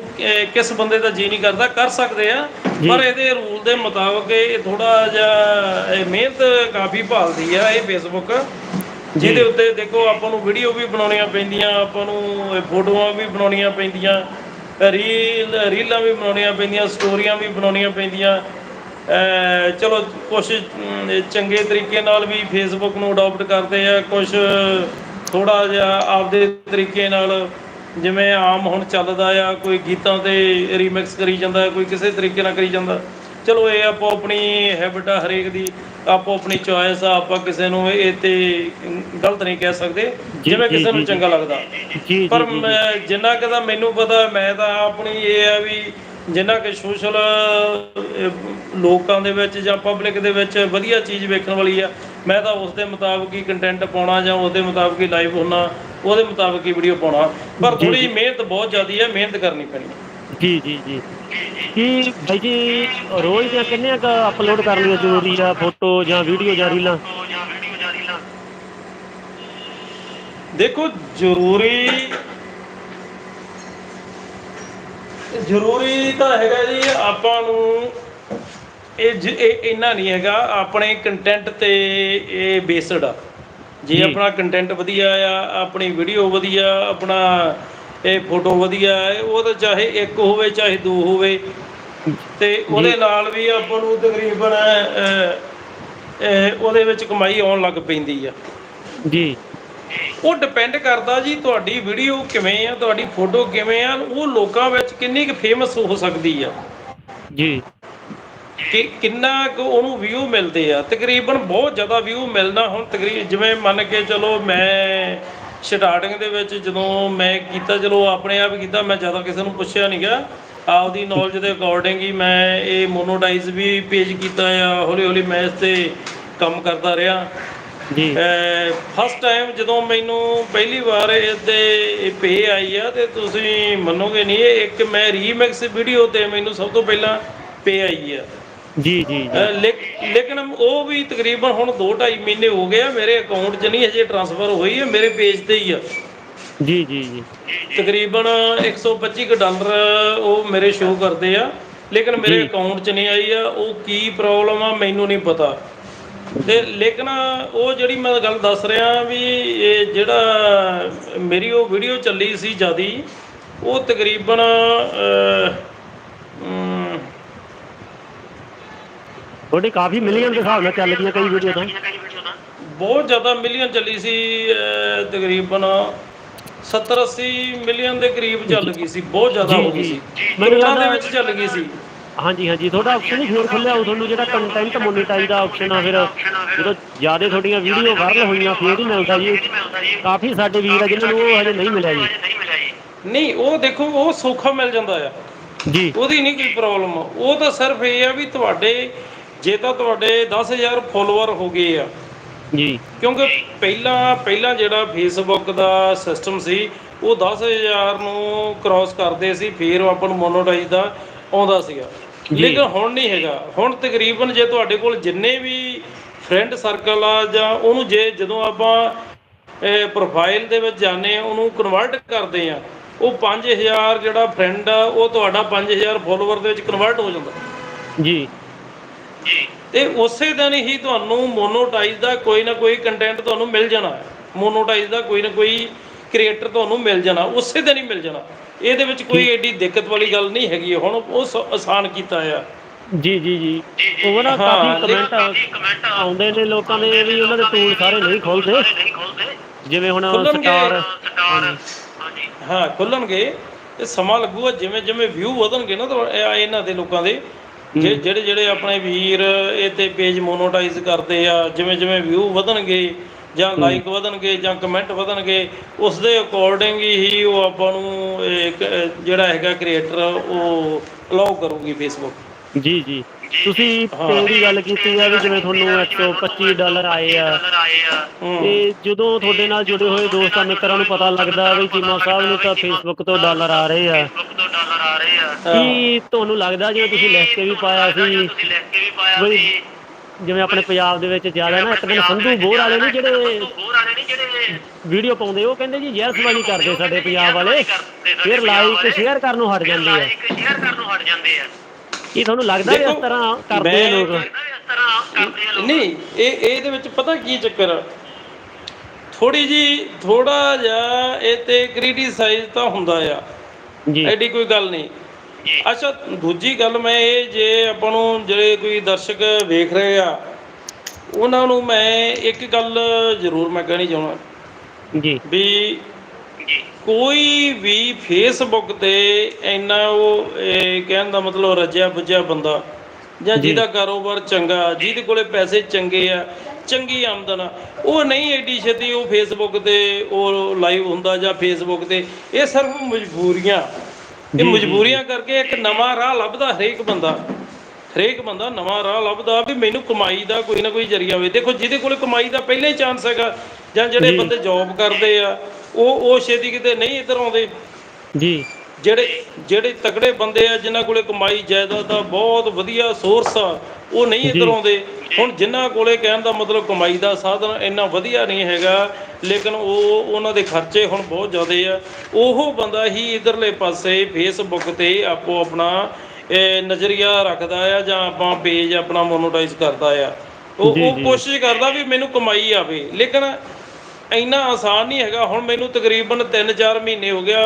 B: ਕਿਸ ਬੰਦੇ ਦਾ ਜੀ ਨਹੀਂ ਕਰਦਾ ਕਰ ਸਕਦੇ ਆ। ਪਰ ਇਹਦੇ ਰੂਲ ਦੇ ਮੁਤਾਬਕ ਇਹ ਥੋੜਾ ਜਿਹਾ ਇਹ ਮਿਹਨਤ ਕਾਫੀ ਭਾਲਦੀ ਆ ਇਹ ਫੇਸਬੁੱਕ ਜਿਹਦੇ ਉੱਤੇ ਦੇਖੋ ਆਪਾਂ ਨੂੰ ਵੀਡੀਓ ਵੀ ਬਣਾਉਣੀਆਂ ਪੈਂਦੀਆਂ ਆਪਾਂ ਨੂੰ ਇਹ ਫੋਟੋਆਂ ਵੀ ਬਣਾਉਣੀਆਂ ਪੈਂਦੀਆਂ ਰੀਲ ਰੀਲਾਂ ਵੀ ਬਣਾਉਣੀਆਂ ਪੈਂਦੀਆਂ ਸਟੋਰੀਆਂ ਵੀ ਬਣਾਉਣੀਆਂ ਪੈਂਦੀਆਂ। ਚਲੋ ਕੁਝ ਚੰਗੇ ਤਰੀਕੇ ਨਾਲ ਵੀ ਫੇਸਬੁੱਕ ਨੂੰ ਅਡਾਪਟ ਕਰਦੇ ਆ ਕੁਝ ਥੋੜਾ ਜਿਹਾ ਆਪਦੇ ਤਰੀਕੇ ਨਾਲ ਜਿਵੇਂ ਆਮ ਹੁਣ ਚੱਲਦਾ ਆ ਕੋਈ ਗੀਤਾਂ ਤੇ ਰੀਮਿਕਸ ਕਰੀ ਜਾਂਦਾ ਕੋਈ ਕਿਸੇ ਤਰੀਕੇ ਨਾਲ ਕਰੀ ਜਾਂਦਾ। ਚਲੋ ਇਹ ਆਪੋ ਆਪਣੀ ਹੈਬਿਟ ਆ ਹਰੇਕ ਦੀ ਆਪੋ ਆਪਣੀ ਚੋਇਸ ਆ ਆਪਾਂ ਕਿਸੇ ਨੂੰ ਇਹ ਤੇ ਗਲਤ ਨਹੀਂ ਕਹਿ ਸਕਦੇ ਜਿਵੇਂ ਕਿਸੇ ਨੂੰ ਚੰਗਾ ਲੱਗਦਾ। ਪਰ ਜਿੰਨਾ ਕਿ ਤਾਂ ਮੈਨੂੰ ਪਤਾ ਮੈਂ ਤਾਂ ਆਪਣੀ ਇਹ ਆ ਵੀ ਜਿੰਨਾ ਕਿ ਸੋਸ਼ਲ ਲੋਕਾਂ ਦੇ ਵਿੱਚ ਜਾਂ ਪਬਲਿਕ ਦੇ ਵਿੱਚ ਵਧੀਆ ਚੀਜ਼ ਵੇਖਣ ਵਾਲੀ ਆ ਮੈਂ ਤਾਂ ਉਸ ਦੇ ਮੁਤਾਬਕ ਹੀ ਕੰਟੈਂਟ ਪਾਉਣਾ ਜਾਂ ਉਸ ਦੇ ਮੁਤਾਬਕ ਹੀ ਲਾਈਵ ਹੋਣਾ ਉਹਦੇ ਮੁਤਾਬਕ ਹੀ ਵੀਡੀਓ ਪਾਉਣਾ। ਪਰ ਥੋੜੀ। ਮਿਹਨਤ ਬਹੁਤ ਜ਼ਿਆਦੀ ਹੈ ਮਿਹਨਤ ਕਰਨੀ ਪੈਣੀ।
A: ਜੀ ਜੀ ਜੀ। ਕੀ ਬਾਈ ਜੀ ਰੋਜ਼ ਦੀਆਂ ਕਿੰਨੀਆਂ ਕ ਅਪਲੋਡ ਕਰਨੀਆਂ ਜ਼ਰੂਰੀ ਆ ਫੋਟੋ ਜਾਂ ਵੀਡੀਓ ਜਾਂ ਰੀਲਾਂ
B: ਦੇਖੋ ਜ਼ਰੂਰੀ ਜ਼ਰੂਰੀ ਤਾਂ ਹੈਗਾ ਜੀ ਆਪਾਂ ਨੂੰ ਇਹ ਇਹ ਇੰਨਾ ਨਹੀਂ ਹੈਗਾ ਆਪਣੇ ਕੰਟੈਂਟ ਤੇ ਇਹ ਬੇਸਡ ਆ ਜੇ। ਆਪਣਾ ਕੰਟੈਂਟ ਵਧੀਆ ਆ ਆਪਣੀ ਵੀਡੀਓ ਵਧੀਆ ਆਪਣਾ ਇਹ ਫੋਟੋ ਵਧੀਆ ਹੈ ਉਹ ਤਾਂ ਚਾਹੇ ਇੱਕ ਹੋਵੇ ਚਾਹੇ ਦੋ ਹੋਵੇ ਤੇ ਉਹਦੇ। ਨਾਲ ਵੀ ਆਪਾਂ ਨੂੰ ਤਕਰੀਬਨ ਉਹਦੇ ਵਿੱਚ ਕਮਾਈ ਆਉਣ ਲੱਗ ਪੈਂਦੀ ਆ
A: ਜੀ
B: ਉਹ ਡਿਪੈਂਡ ਕਰਦਾ ਜੀ ਤੁਹਾਡੀ ਵੀਡੀਓ ਕਿਵੇਂ ਆ ਤੁਹਾਡੀ ਫੋਟੋ ਕਿਵੇਂ ਆ ਉਹ ਲੋਕਾਂ ਵਿੱਚ ਕਿੰਨੀ ਕੁ ਫੇਮਸ ਹੋ ਸਕਦੀ ਆ।
A: ਜੀ।
B: ਕਿ ਕਿੰਨਾ ਕੁ ਉਹਨੂੰ ਵਿਊ ਮਿਲਦੇ ਆ। ਤਕਰੀਬਨ ਬਹੁਤ ਜ਼ਿਆਦਾ ਵਿਊ ਮਿਲਣਾ ਹੁਣ ਤਕਰੀਬ ਜਿਵੇਂ ਮੰਨ ਕੇ ਚਲੋ ਮੈਂ ਸਟਾਰਟਿੰਗ ਦੇ ਵਿੱਚ ਜਦੋਂ ਮੈਂ ਕੀਤਾ ਚਲੋ ਆਪਣੇ ਆਪ ਕੀਤਾ ਮੈਂ ਜ਼ਿਆਦਾ ਕਿਸੇ ਨੂੰ ਪੁੱਛਿਆ ਨਹੀਂ ਗਿਆ ਆਪਦੀ ਨੌਲੇਜ ਦੇ ਅਕੋਰਡਿੰਗ ਹੀ ਮੈਂ ਇਹ ਮੋਨੋਟਾਈਜ਼ ਵੀ ਪੇਜ ਕੀਤਾ ਆ। ਹੌਲੀ ਹੌਲੀ ਮੈਂ ਇਸ ਤੇ ਕੰਮ ਕਰਦਾ ਰਿਹਾ।
A: ਜੀ।
B: ਫਸਟ ਟਾਈਮ ਜਦੋਂ ਮੈਨੂੰ ਪਹਿਲੀ ਵਾਰ ਇਹਦੇ ਪੇ ਆਈ ਆ ਤੇ ਤੁਸੀਂ ਮੰਨੋਗੇ ਨਹੀਂ ਇਹ ਇੱਕ ਮੈਂ ਰੀਮਿਕਸ ਵੀਡੀਓ ਤੇ ਮੈਨੂੰ ਸਭ ਤੋਂ ਪਹਿਲਾਂ ਪੇ ਆਈ ਆ।
A: ਜੀ ਜੀ
B: ਲੇਕਿਨ ਉਹ ਵੀ ਤਕਰੀਬਨ ਹੁਣ 2.5 ਮਹੀਨੇ ਹੋ ਗਏ ਆ ਮੇਰੇ ਅਕਾਊਂਟ 'ਚ ਨਹੀਂ ਹਜੇ ਟ੍ਰਾਂਸਫਰ ਹੋਈ ਹੈ ਮੇਰੇ ਪੇਜ ਤੇ ਹੀ ਆ।
A: ਜੀ ਜੀ ਜੀ।
B: ਤਕਰੀਬਨ 125 ਕੁ ਡਾਲਰ ਉਹ ਮੇਰੇ ਸ਼ੋਅ ਕਰਦੇ ਆ ਲੇਕਿਨ ਮੇਰੇ। ਅਕਾਊਂਟ 'ਚ ਨਹੀਂ ਆਈ ਆ ਉਹ ਕੀ ਪ੍ਰੋਬਲਮ ਆ ਮੈਨੂੰ ਨਹੀਂ ਪਤਾ। ਤੇ ਲੇਕਿਨ ਉਹ ਜਿਹੜੀ ਮੈਂ ਗੱਲ ਦੱਸ ਰਿਹਾ ਵੀ ਇਹ ਜਿਹੜਾ ਮੇਰੀ ਉਹ ਵੀਡੀਓ ਚੱਲੀ ਸੀ ਜਿਆਦੀ ਉਹ ਤਕਰੀਬਨ
A: ਤੁਹਾਡੀ ਕਾਫੀ ਮਿਲੀਅਨ ਦੇ ਹਿਸਾਬ ਨਾਲ ਚੱਲ ਗਈਆਂ ਕਈ ਵੀਡੀਓ ਤਾਂ।
B: ਬਹੁਤ ਜ਼ਿਆਦਾ ਮਿਲੀਅਨ ਚੱਲੀ ਸੀ ਤਕਰੀਬਨ 70 80 ਮਿਲੀਅਨ ਦੇ ਕਰੀਬ ਚੱਲ ਗਈ ਸੀ ਬਹੁਤ ਜ਼ਿਆਦਾ ਹੋ ਗਈ। ਸੀ।
A: ਮੈਨੂੰ
B: ਮਿੰਟਾਂ ਦੇ ਵਿੱਚ ਚੱਲ ਗਈ ਸੀ।
A: ਹਾਂਜੀ ਹਾਂਜੀ। ਤੁਹਾਡਾ ਆਪਸ਼ਨ ਹੀ ਫੇਰ ਖੁੱਲਿਆ ਉਹ ਤੁਹਾਨੂੰ ਜਿਹੜਾ ਕੰਟੈਂਟ ਮੋਨੀਟਾਈਜ਼ ਦਾ ਆਪਸ਼ਨ ਆ ਫਿਰ ਜਦੋਂ ਜ਼ਿਆਦਾ ਤੁਹਾਡੀਆਂ ਵੀਡੀਓ ਵਾਇਰਲ ਹੋਈਆਂ ਫੇਰ ਹੀ ਮਿਲਦਾ ਜੀ। ਕਾਫੀ ਸਾਡੇ ਵੀਰ ਆ ਜਿਨ੍ਹਾਂ ਨੂੰ ਉਹ ਹਜੇ ਨਹੀਂ ਮਿਲਿਆ ਜੀ।
B: ਨਹੀਂ ਉਹ ਦੇਖੋ ਉਹ ਸੌਖਾ ਮਿਲ ਜਾਂਦਾ ਆ।
A: ਜੀ।
B: ਉਹਦੀ ਨਹੀਂ ਕੋਈ ਪ੍ਰੋਬਲਮ ਉਹ ਤਾਂ ਸਿਰਫ ਇਹ ਆ ਵੀ ਤੁਹਾਡੇ ਜੇ ਤਾਂ ਤੁਹਾਡੇ 10000 ਫੋਲੋਅਰ ਹੋ ਗਏ ਆ।
A: ਜੀ।
B: ਕਿਉਂਕਿ ਪਹਿਲਾਂ ਪਹਿਲਾਂ ਜਿਹੜਾ ਫੇਸਬੁੱਕ ਦਾ ਸਿਸਟਮ ਸੀ ਉਹ 10000 ਨੂੰ ਕ੍ਰਾਸ ਕਰਦੇ ਸੀ ਫਿਰ ਆਪਾਂ ਨੂੰ ਮੋਨੋਟਾਈਜ਼ ਦਾ ਆਉਂਦਾ ਸੀਗਾ। ਲੇਕਿਨ ਹੁਣ ਨਹੀਂ ਹੈਗਾ। ਹੁਣ ਤਕਰੀਬਨ ਜੇ ਤੁਹਾਡੇ ਕੋਲ ਜਿੰਨੇ ਵੀ ਫਰੈਂਡ ਸਰਕਲ ਆ ਜਾਂ ਉਹਨੂੰ ਜੇ ਜਦੋਂ ਆਪਾਂ ਪ੍ਰੋਫਾਈਲ ਦੇ ਵਿੱਚ ਜਾਂਦੇ ਆ ਉਹਨੂੰ ਕਨਵਰਟ ਕਰਦੇ ਆ ਉਹ 5000 ਜਿਹੜਾ ਫਰੈਂਡ ਆ ਉਹ ਤੁਹਾਡਾ 5000 ਫੋਲੋਅਰ ਦੇ ਵਿੱਚ ਕਨਵਰਟ ਹੋ ਜਾਂਦਾ।
A: ਜੀ।
B: ਤੇ ਉਸੇ ਦਿਨ ਹੀ ਤੁਹਾਨੂੰ ਮੋਨੋਟਾਈਜ਼ ਦਾ ਕੋਈ ਨਾ ਕੋਈ ਕੰਟੈਂਟ ਤੁਹਾਨੂੰ ਮਿਲ ਜਾਣਾ। ਮੋਨੋਟਾਈਜ਼ ਦਾ ਕੋਈ ਨਾ ਕੋਈ ਕ੍ਰੀਏਟਰ ਤੁਹਾਨੂੰ ਮਿਲ ਜਾਣਾ ਉਸੇ ਦਿਨ ਹੀ ਮਿਲ ਜਾਣਾ। ਇਹਦੇ ਵਿੱਚ ਕੋਈ ਐਡੀ ਦਿੱਕਤ ਵਾਲੀ ਗੱਲ ਨਹੀਂ ਹੈਗੀ ਹੁਣ ਉਹ ਸ- ਆਸਾਨ ਕੀਤਾ ਆ
A: ਜੀ ਜੀ ਜੀ। ਉਹ ਨਾ
B: ਹਾਂ,
A: ਕਾਫੀ ਕਮੈਂਟ ਆਉਂਦੇ ਨੇ ਲੋਕਾਂ ਦੇ ਵੀ ਉਹਨਾਂ ਦੇ ਟੂਲ ਸਾਰੇ ਨਹੀਂ ਖੋਲਦੇ। ਜਿਵੇਂ ਹੁਣ
B: ਖੁੱਲਣਗੇ।
A: ਸਟਾਰ
B: ਹਾਂ ਖੁੱਲਣਗੇ। ਤੇ ਸਮਾਂ ਲੱਗੂਗਾ ਜਿਵੇਂ ਜਿਵੇਂ ਵਿਊ ਵਧਣਗੇ ਨਾ ਤਾਂ ਇਹ- ਇਹਨਾਂ ਦੇ ਲੋਕਾਂ ਦੇ। ਜੇ- ਜਿਹੜੇ ਜਿਹੜੇ ਆਪਣੇ ਵੀਰ ਇਹ ਤੇ ਪੇਜ ਮੋਨੋਟਾਈਜ਼ ਕਰਦੇ ਆ ਜਿਵੇਂ ਜਿਵੇਂ ਵਿਊ ਵਧਣਗੇ ਜਾਂ ਲਾਈਕ ਵਧਣਗੇ ਜਾਂ ਕਮੈਂਟ ਵਧਣਗੇ ਉਸ ਦੇ ਅਕੋਰਡਿੰਗ ਹੀ ਉਹ ਆਪਾਂ ਨੂੰ ਇਹ ਕ- ਜਿਹੜਾ ਹੈਗਾ ਕ੍ਰੀਏਟਰ ਉਹ ਅਲਾਉ ਕਰੂਗੀ ਫੇਸਬੁੱਕ
A: ਜੀ ਜੀ। ਤੁਸੀਂ ਦੀ ਗੱਲ ਕੀਤੀ ਆ ਵੀ ਜਿਵੇਂ ਤੁਹਾਨੂੰ 125 ਡਾਲਰ ਆਏ ਆ। ਤੇ ਜਦੋਂ ਤੁਹਾਡੇ ਨਾਲ ਜੁੜੇ ਹੋਏ ਦੋਸਤਾਂ ਮਿੱਤਰਾਂ ਨੂੰ ਪਤਾ ਲੱਗਦਾ ਵੀ ਚੀਮਾ ਸਾਹਿਬ ਨੂੰ ਤਾਂ ਫੇਸਬੁੱਕ ਤੋਂ ਡਾਲਰ ਆ ਰਹੇ ਆ। ਕੀ ਤੁਹਾਨੂੰ ਲੱਗਦਾ ਜਿਵੇਂ ਤੁਸੀਂ ਲਿਖ ਕੇ ਵੀ ਪਾਇਆ ਸੀ? ਬਈ ਜਿਵੇਂ ਆਪਣੇ ਪੰਜਾਬ ਦੇ ਵਿੱਚ ਜ਼ਿਆਦਾ ਨਾ ਇੱਕ ਦਿਨ ਸੰਧੂ ਬੋਰ ਵਾਲੇ ਨੇ ਜਿਹੜੇ ਵੀਡੀਓ ਪਾਉਂਦੇ ਉਹ ਕਹਿੰਦੇ ਜੀ ਜ਼ਹਿਰਸਬਾਜ਼ੀ ਕਰਦੇ ਸਾਡੇ ਪੰਜਾਬ ਵਾਲੇ ਫਿਰ ਲਾਈਕ ਸ਼ੇਅਰ ਕਰਨ ਨੂੰ ਹਟ ਜਾਂਦੇ ਆ। ਕੀ ਤੁਹਾਨੂੰ ਲੱਗਦਾ ਵੀ ਇਸ ਤਰ੍ਹਾਂ ਕਰਦੇ ਲੋਕ?
B: ਨਹੀਂ ਇਹ ਇਹਦੇ ਵਿੱਚ ਪਤਾ ਕੀ ਚੱਕਰ ਆ? ਥੋੜੀ ਜੀ ਥੋੜਾ ਜਿਹਾ ਇਹ ਤੇ ਕ੍ਰਿਟਿਸਾਈਜ਼ ਤਾਂ ਹੁੰਦਾ ਆ।
A: ਜੀ।
B: ਐਡੀ ਕੋਈ ਗੱਲ ਨਹੀਂ। ਅੱਛਾ ਦੂਜੀ ਗੱਲ ਮੈਂ ਇਹ ਜੇ ਆਪਾਂ ਨੂੰ ਜਿਹੜੇ ਕੋਈ ਦਰਸ਼ਕ ਵੇਖ ਰਹੇ ਆ ਉਹਨਾਂ ਨੂੰ ਮੈਂ ਇੱਕ ਗੱਲ ਜ਼ਰੂਰ ਮੈਂ ਕਹਿਣੀ ਚਾਹੁੰਦਾ।
A: ਜੀ।
B: ਵੀ ਕੋਈ ਵੀ ਫੇਸਬੁੱਕ ਤੇ ਇੰਨਾ ਉਹ ਇਹ ਕਹਿਣ ਦਾ ਮਤਲਬ ਰੱਜਿਆ ਬੁੱਝਿਆ ਬੰਦਾ ਜਾਂ। ਜਿਹਦਾ ਕਾਰੋਬਾਰ ਚੰਗਾ ਜਿਹਦੇ ਕੋਲੇ ਪੈਸੇ ਚੰਗੇ ਆ ਚੰਗੀ ਆਮਦਨ ਆ ਉਹ ਨਹੀਂ ਐਡੀ ਛੇਤੀ ਉਹ ਫੇਸਬੁੱਕ ਤੇ ਉਹ ਲਾਈਵ ਹੁੰਦਾ ਜਾਂ ਫੇਸਬੁੱਕ ਤੇ ਇਹ ਸਿਰਫ ਮਜਬੂਰੀਆਂ। ਇਹ ਮਜਬੂਰੀਆਂ ਕਰਕੇ ਇੱਕ ਨਵਾਂ ਰਾਹ ਲੱਭਦਾ ਹਰੇਕ ਬੰਦਾ। ਹਰੇਕ ਬੰਦਾ ਨਵਾਂ ਰਾਹ ਲੱਭਦਾ ਵੀ ਮੈਨੂੰ ਕਮਾਈ ਦਾ ਕੋਈ ਨਾ ਕੋਈ ਜਰੀਆ ਹੋਵੇ। ਦੇਖੋ ਜਿਹਦੇ ਕੋਲੇ ਕਮਾਈ ਦਾ ਪਹਿਲਾਂ ਹੀ ਚਾਂਸ ਹੈਗਾ ਜਾਂ ਜਿਹੜੇ। ਬੰਦੇ ਜੌਬ ਕਰਦੇ ਆ ਉਹ ਉਹ ਛੇਤੀ ਕਿਤੇ ਨਹੀਂ ਇੱਧਰ ਆਉਂਦੇ।
A: ਜੀ।
B: ਜਿਹੜੇ ਜਿਹੜੇ ਤਕੜੇ ਬੰਦੇ ਆ ਜਿਨ੍ਹਾਂ ਕੋਲੇ ਕਮਾਈ ਜਾਇਦਾਦ ਦਾ ਬਹੁਤ ਵਧੀਆ ਸੋਰਸ ਆ ਉਹ ਨਹੀਂ ਇੱਧਰ। ਆਉਂਦੇ ਹੁਣ ਜਿਨ੍ਹਾਂ ਕੋਲੇ ਕਹਿਣ ਦਾ ਮਤਲਬ ਕਮਾਈ ਦਾ ਸਾਧਨ ਇੰਨਾ ਵਧੀਆ ਨਹੀਂ ਹੈਗਾ ਲੇਕਿਨ ਉਹ ਉਹਨਾਂ ਦੇ ਖਰਚੇ ਹੁਣ ਬਹੁਤ ਜ਼ਿਆਦੇ ਆ ਉਹ ਬੰਦਾ ਹੀ ਇਧਰਲੇ ਪਾਸੇ ਫੇਸਬੁੱਕ ਤੇ ਆਪੋ ਆਪਣਾ ਇਹ, ਨਜ਼ਰੀਆ ਰੱਖਦਾ ਆ ਜਾਂ ਆਪਾਂ ਪੇਜ ਆਪਣਾ ਮੋਨੋਟਾਈਜ਼ ਕਰਦਾ ਆ ਉਹ ਉਹ। ਕੋਸ਼ਿਸ਼ ਕਰਦਾ ਵੀ ਮੈਨੂੰ ਕਮਾਈ ਆਵੇ ਲੇਕਿਨ ਇੰਨਾ ਆਸਾਨ ਨਹੀਂ ਹੈਗਾ। ਹੁਣ ਮੈਨੂੰ ਤਕਰੀਬਨ 3-4 ਮਹੀਨੇ ਹੋ ਗਿਆ।